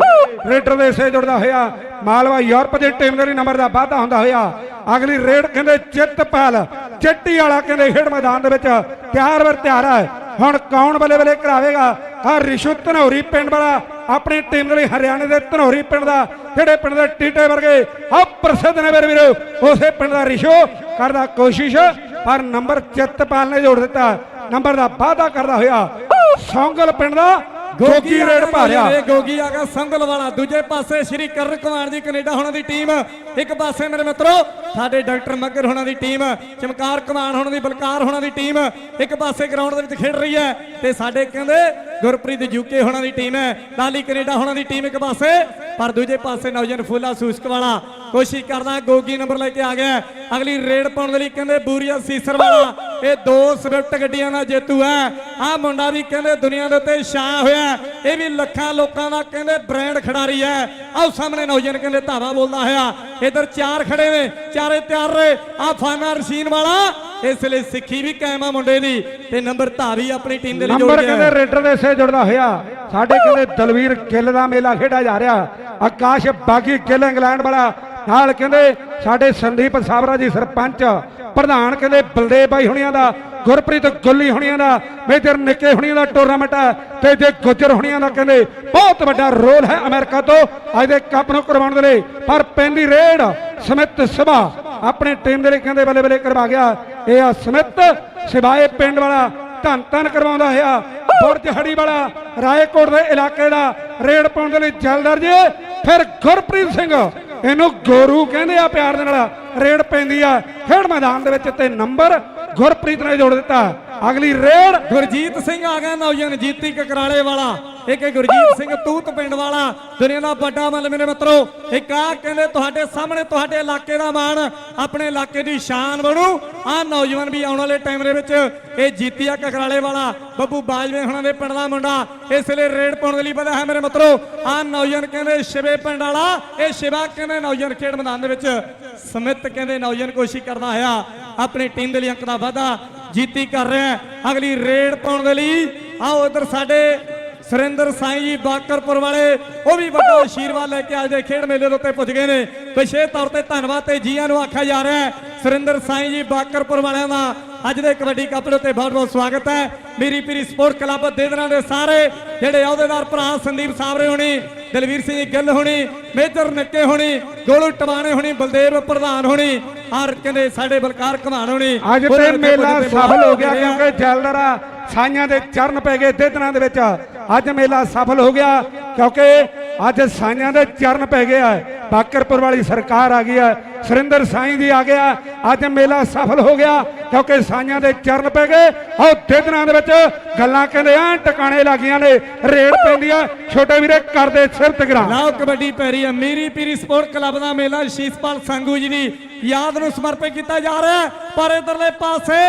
ਰੇਡਰ ਦੇ ਸੇ ਜੁੜਦਾ ਹੋਇਆ। ਮਾਲਵਾ ਯੂਰਪ ਦੀ ਟੀਮ ਦੇ ਨੰਬਰ ਦਾ ਵਾਧਾ ਹੁੰਦਾ ਹੋਇਆ। ਅਗਲੀ ਰੇਡ ਕਹਿੰਦੇ ਚਿੱਤਪਾਲ ਚਿੱਟੀ ਵਾਲਾ ਕਹਿੰਦੇ ਖੇਡ ਮੈਦਾਨ ਦੇ ਵਿੱਚ ਤਿਆਰ ਵਰ ਤਿਆਰ ਹੈ। ਹੁਣ ਕੌਣ ਬੱਲੇ ਬੱਲੇ ਕਰਾਵੇਗਾ? ਆ ਰਿਸ਼ੂ ਧਨੌਰੀ ਪਿੰਡ ਵਾਲਾ। ਆਪਣੀ ਟੀਮ ਦੇ ਲਈ ਹਰਿਆਣੇ ਦੇ ਧਨੌਰੀ ਪਿੰਡ ਦਾ। ਜਿਹੜੇ ਪਿੰਡ ਦੇ ਟੀਟੇ ਵਰਗੇ ਆ ਪ੍ਰਸਿੱਧ ਨੇ ਮੇਰੇ ਵੀਰੋ, ਉਸੇ ਪਿੰਡ ਦਾ ਰਿਸ਼ੂ ਕਰਦਾ ਕੋਸ਼ਿਸ਼। ਪਰ ਨੰਬਰ ਚਿੱਤਪਾਲ ਨੇ ਜੋੜ ਦਿੱਤਾ। ਨੰਬਰ ਦਾ ਵਾਅਦਾ ਕਰਦਾ ਹੋਇਆ। ਸੌਂਗਲ ਪਿੰਡ ਦਾ ਗੋਗੀ ਰੇਡ ਭਾਰਿਆ। ਗੋਗੀ ਆ ਗਿਆ ਸੰਗਲ ਵਾਲਾ ਦੂਜੇ ਪਾਸੇ ਸ਼੍ਰੀ ਕਰਨ ਕੁਮਾਰ ਦੀ ਕੈਨੇਡਾ ਹੋਣਾ ਦੀ ਟੀਮ। ਇੱਕ ਪਾਸੇ ਮੇਰੇ ਮਿੱਤਰੋ ਸਾਡੇ ਡਾਕਟਰ ਮੱਗਰ ਹੋਣਾ ਦੀ ਟੀਮ ਚਮਕਾਰ ਕਮਾਨ ਹੋਣਾ ਦੀ ਬਲਕਾਰ ਹੋਣਾ ਦੀ ਟੀਮ ਇੱਕ ਪਾਸੇ ਗਰਾਊਂਡ ਦੇ ਵਿੱਚ ਖੇਡ ਰਹੀ ਹੈ ਤੇ ਸਾਡੇ ਕਹਿੰਦੇ ਗੁਰਪ੍ਰੀਤ ਯੂਕੇ ਹੋਣਾ ਦੀ ਟੀਮ ਹੈ ਲਾਲੀ ਕੈਨੇਡਾ ਹੋਣਾ ਦੀ ਟੀਮ ਇੱਕ ਪਾਸੇ। ਪਰ ਦੂਜੇ ਪਾਸੇ ਨੌਜਨ ਫੂਲਾ ਸੂਸਕ ਵਾਲਾ, ਕੋਸ਼ਿਸ਼ ਕਰਦਾ ਗੋਗੀ ਨੰਬਰ ਲੈ ਕੇ ਆ ਗਿਆ ਅਗਲੀ ਰੇਡ ਪਾਉਣ ਦੇ ਲਈ ਕਹਿੰਦੇ ਬੂਰੀਆ ਸੀਸਰ ਵਾਲਾ, ਇਹ ਦੋ ਸਵਿਫਟ ਗੱਡੀਆਂ ਦਾ ਜੇਤੂ ਹੈ। ਆ ਮੁੰਡਾ ਵੀ ਕਹਿੰਦੇ ਦੁਨੀਆ ਦੇ ਉੱਤੇ ਛਾਇਆ ਹੋਇਆ ਇਹ ਵੀ ਲੱਖਾਂ ਲੋਕਾਂ ਦਾ ਕਹਿੰਦੇ ਬ੍ਰਾਂਡ ਖਿਡਾਰੀ ਹੈ। ਆਹ ਸਾਹਮਣੇ ਨੌਜਵਾਨ ਕਹਿੰਦੇ ਧਾਵਾ ਬੋਲਦਾ ਹੋਇਆ। ਇਧਰ ਚਾਰ ਖੜੇ ਨੇ, ਚਾਰੇ ਤਿਆਰ ਰਹੇ ਆ ਫਾਨਾ ਰਸ਼ੀਨ ਵਾਲਾ ਇਸ ਲਈ ਸਿੱਖੀ ਵੀ ਕਾਇਮ ਆ ਮੁੰਡੇ ਦੀ ਤੇ ਨੰਬਰ ਧਾਰੀ ਆਪਣੀ ਟੀਮ ਦੇ ਲਈ ਜੋੜ ਨੰਬਰ ਗਿਆ। ਕਹਿੰਦੇ ਰੇਡਰ ਦੇ ਸੇ ਜੁੜਦਾ ਹੋਇਆ। ਸਾਡੇ ਕਹਿੰਦੇ ਦਲਵੀਰ ਗਿੱਲ ਦਾ ਮੇਲਾ ਖੇਡਿਆ ਜਾ ਰਿਹਾ। ਆਕਾਸ਼ ਬਾਗੀ ਗਿੱਲ ਇੰਗਲੈਂਡ ਵਾਲਾ। ਨਾਲ ਕਹਿੰਦੇ ਸਾਡੇ ਸੰਦੀਪ ਸਾਬਰਾ ਜੀ ਸਰਪੰਚ ਪ੍ਰਧਾਨ ਕਹਿੰਦੇ ਬਲਦੇਵ ਬਾਈ ਹੁਣੀਆਂ ਦਾ ਗੁਰਪ੍ਰੀਤ ਗੁੱਲੀ ਹੁਣੀਆਂ ਦਾ ਮੇਜਰ ਨਿੱਕੇ ਹੁਣੀਆਂ ਦਾ ਟੂਰਨਾਮੈਂਟ ਹੈ ਤੇ ਜੇ ਗੁੱਜਰ ਹੁਣੀਆਂ ਦਾ ਕਹਿੰਦੇ ਬਹੁਤ ਵੱਡਾ ਰੋਲ ਹੈ ਅਮਰੀਕਾ ਤੋਂ। ਅੱਜ ਦੇ ਕੱਪ ਨੂੰ ਕਰਵਾਉਣ ਦੇ ਲਈ। ਪਰ ਪੈਂਦੀ ਰੇਡ ਸਮਿਤ ਸਭਾ ਆਪਣੀ ਟੀਮ ਦੇ ਲਈ ਕਹਿੰਦੇ ਬੱਲੇ ਬੱਲੇ ਕਰਵਾ ਗਿਆ। ਇਹ ਆ ਸਮਿਤ ਸਿਵਾਏ ਪਿੰਡ ਵਾਲਾ, ਧੰਨ ਧੰਨ ਕਰਵਾਉਂਦਾ ਹੋਇਆ ਬੁਰਜ ਹੜੀ ਵਾਲਾ, ਰਾਏਕੋਟ ਦੇ ਇਲਾਕੇ ਦਾ ਰੇਡ ਪਾਉਣ ਦੇ ਲਈ ਜਲਦਰ ਜੀ। ਫਿਰ ਗੁਰਪ੍ਰੀਤ ਸਿੰਘ, ਇਹਨੂੰ ਗੋਰੂ ਕਹਿੰਦੇ ਆ ਪਿਆਰ ਦੇ ਨਾਲ। ਰੇਡ ਪੈਂਦੀ ਆ। ਖੇਡ ਮੈਦਾਨ ਦੇ ਵਿੱਚ ਤੇ ਨੰਬਰ ਗੁਰਪ੍ਰੀਤ ਨੇ ਜੋੜ ਦਿੱਤਾ। ਅਗਲੀ ਰੇਡ ਗੁਰਜੀਤ ਸਿੰਘ ਆ ਗਿਆ ਨੌਜਵਾਨ ਜੀਤੀ ਕਕਰਾਲੇ ਵਾਲਾ। ਇੱਕ ਗੁਰਜੀਤ ਸਿੰਘ ਤੂਤ ਪਿੰਡ ਵਾਲਾ ਦੁਨੀਆ ਦਾ ਵੱਡਾ ਮੱਲ ਮੇਰੇ ਮਿੱਤਰੋ। ਇੱਕ ਆ ਕਹਿੰਦੇ ਤੁਹਾਡੇ ਸਾਹਮਣੇ ਤੁਹਾਡੇ ਇਲਾਕੇ ਦਾ ਮਾਣ ਆਪਣੇ ਇਲਾਕੇ ਦੀ ਸ਼ਾਨ ਬਣੂ। ਆ ਨੌਜਵਾਨ ਵੀ ਆਉਣ ਵਾਲੇ ਟਾਈਮ ਦੇ ਵਿੱਚ ਇਹ ਜੀਤੀਆ ਕਕਰਾਲੇ ਵਾਲਾ ਬੱਬੂ ਬਾਜਵੇ ਹੁਣਾਂ ਦੇ ਪਿੰਡ ਦਾ ਮੁੰਡਾ ਇਸ ਲਈ ਰੇਡ ਪਾਉਣ ਦੇ ਲਈ ਵਧਿਆ ਹੈ ਮੇਰੇ ਮਿੱਤਰੋ। ਆ ਨੌਜਵਾਨ ਕਹਿੰਦੇ ਸ਼ਿਵੇ ਪਿੰਡ ਵਾਲਾ ਇਹ ਸ਼ਿਵਾ ਕਹਿੰਦੇ ਨੌਜਵਾਨ ਖੇਡ ਮੈਦਾਨ ਦੇ ਵਿੱਚ। ਸਮਿਤ ਕਹਿੰਦੇ ਨੌਜਵਾਨ ਕੋਸ਼ਿਸ਼ ਕਰਦਾ ਹੋਇਆ ਆਪਣੀ ਟੀਮ ਦੇ ਲਈ ਅੰਕ ਦਾ ਵਾਧਾ। ਜੀਤੀ ਕਰ ਰਿਹਾ ਅਗਲੀ ਰੇਡ ਪਾਉਣ ਦੇ ਲਈ ਆਓ ਇਧਰ ਸਾਡੇ ਸੁਰਿੰਦਰ ਸਾਈਂ ਜੀ ਬਾਕਰਪੁਰ ਵਾਲੇ ਉਹ ਵੀ ਵੱਡਾ ਆਸ਼ੀਰਵਾਦ ਲੈ ਕੇ ਅੱਜ ਦੇ ਖੇਡ ਮੇਲੇ ਦੇ ਉੱਤੇ ਪੁੱਜ ਗਏ ਨੇ। ਵਿਸ਼ੇਸ਼ ਤੌਰ ਤੇ ਧੰਨਵਾਦ ਤੇ ਜੀਆਂ ਨੂੰ ਆਖਿਆ ਜਾ ਰਿਹਾ ਹੈ। ਸੁਰਿੰਦਰ ਸਾਈਂ ਜੀ ਬਾਕਰਪੁਰ ਵਾਲਿਆਂ ਦਾ ਅੱਜ ਦੇ ਕਬੱਡੀ ਕੱਪ ਦੇ ਉੱਤੇ ਬਹੁਤ ਬਹੁਤ ਸਵਾਗਤ ਹੈ। ਮੇਰੀ ਪੀਰੀ ਸਪੋਰਟ ਕਲੱਬ ਦੇਦਰਾਂ ਦੇ ਸਾਰੇ ਜਿਹੜੇ ਅਹੁਦੇਦਾਰ ਭਰਾ ਸੰਦੀਪ ਸਾਬਰੇ ਹੋਣੀ ਦਲਵੀਰ ਸਿੰਘ ਗਿੱਲ ਹੋਣੀ ਮੇਜਰ ਨਿੱਕੇ ਹੋਣੀ ਗੋਲੂ ਟਵਾਣੇ ਹੋਣੀ ਬਲਦੇਵ ਪ੍ਰਧਾਨ ਹੋਣੀ ਔਰ ਕਹਿੰਦੇ ਸਾਡੇ ਬਲਕਾਰ ਘਮਾਣ ਹੋਣੀ। ਅੱਜ ਤੇ ਮੇਲਾ ਸਫਲ ਹੋ ਗਿਆ। ਕਿਉਂਕਿ ਜਲਦਰਾ ਸਾਈਆਂ ਦੇ ਚਰਨ ਪੈ ਗਏ ਦੇਦਰਾਂ ਦੇ ਵਿੱਚ। ਅੱਜ ਮੇਲਾ ਸਫਲ ਹੋ ਗਿਆ, ਕਿਉਂਕਿ ਅੱਜ ਸਾਈਆਂ ਦੇ ਚਰਨ ਪੈ ਗਏ ਬਾਕਰਪੁਰ ਵਾਲੀ ਸਰਕਾਰ ਆ ਗਈ ਹੈ ਸੁਰਿੰਦਰ ਸਾਈਂ ਜੀ ਆ ਗਿਆ। ਅੱਜ ਮੇਲਾ ਸਫਲ ਹੋ ਗਿਆ, ਕਿਉਂਕਿ ਸਾਈਆਂ ਦੇ ਚਰਨ ਪੈ ਗਏ। ਉਹ ਦੇਦਰਾਂ ਦੇ ਵਿੱਚ ਗੱਲਾਂ ਕਹਿੰਦੇ ਆ, ਟਿਕਾਣੇ ਲੱਗੀਆਂ ਨੇ, ਰੇਡ ਪੈਂਦੀ ਆ। ਛੋਟੇ ਵੀਰੇ, ਕਰਦੇ ਸਿਰ ਤਗਰਾ ਲਾਓ ਕਬੱਡੀ ਪੈਰੀ ਹੈ ਪੀਰੀ ਸਪੋਰਟ ਕਲੱਬ ਦਾ ਮੇਲਾ, ਸ਼ੀਸ਼ਪਾਲ ਸੰਗੂ ਜੀ ਦੀ ਯਾਦ ਨੂੰ ਸਮਰਪਿਤ ਕੀਤਾ ਜਾ ਰਿਹਾ ਪਰ ਇਧਰਲੇ ਪਾਸੇ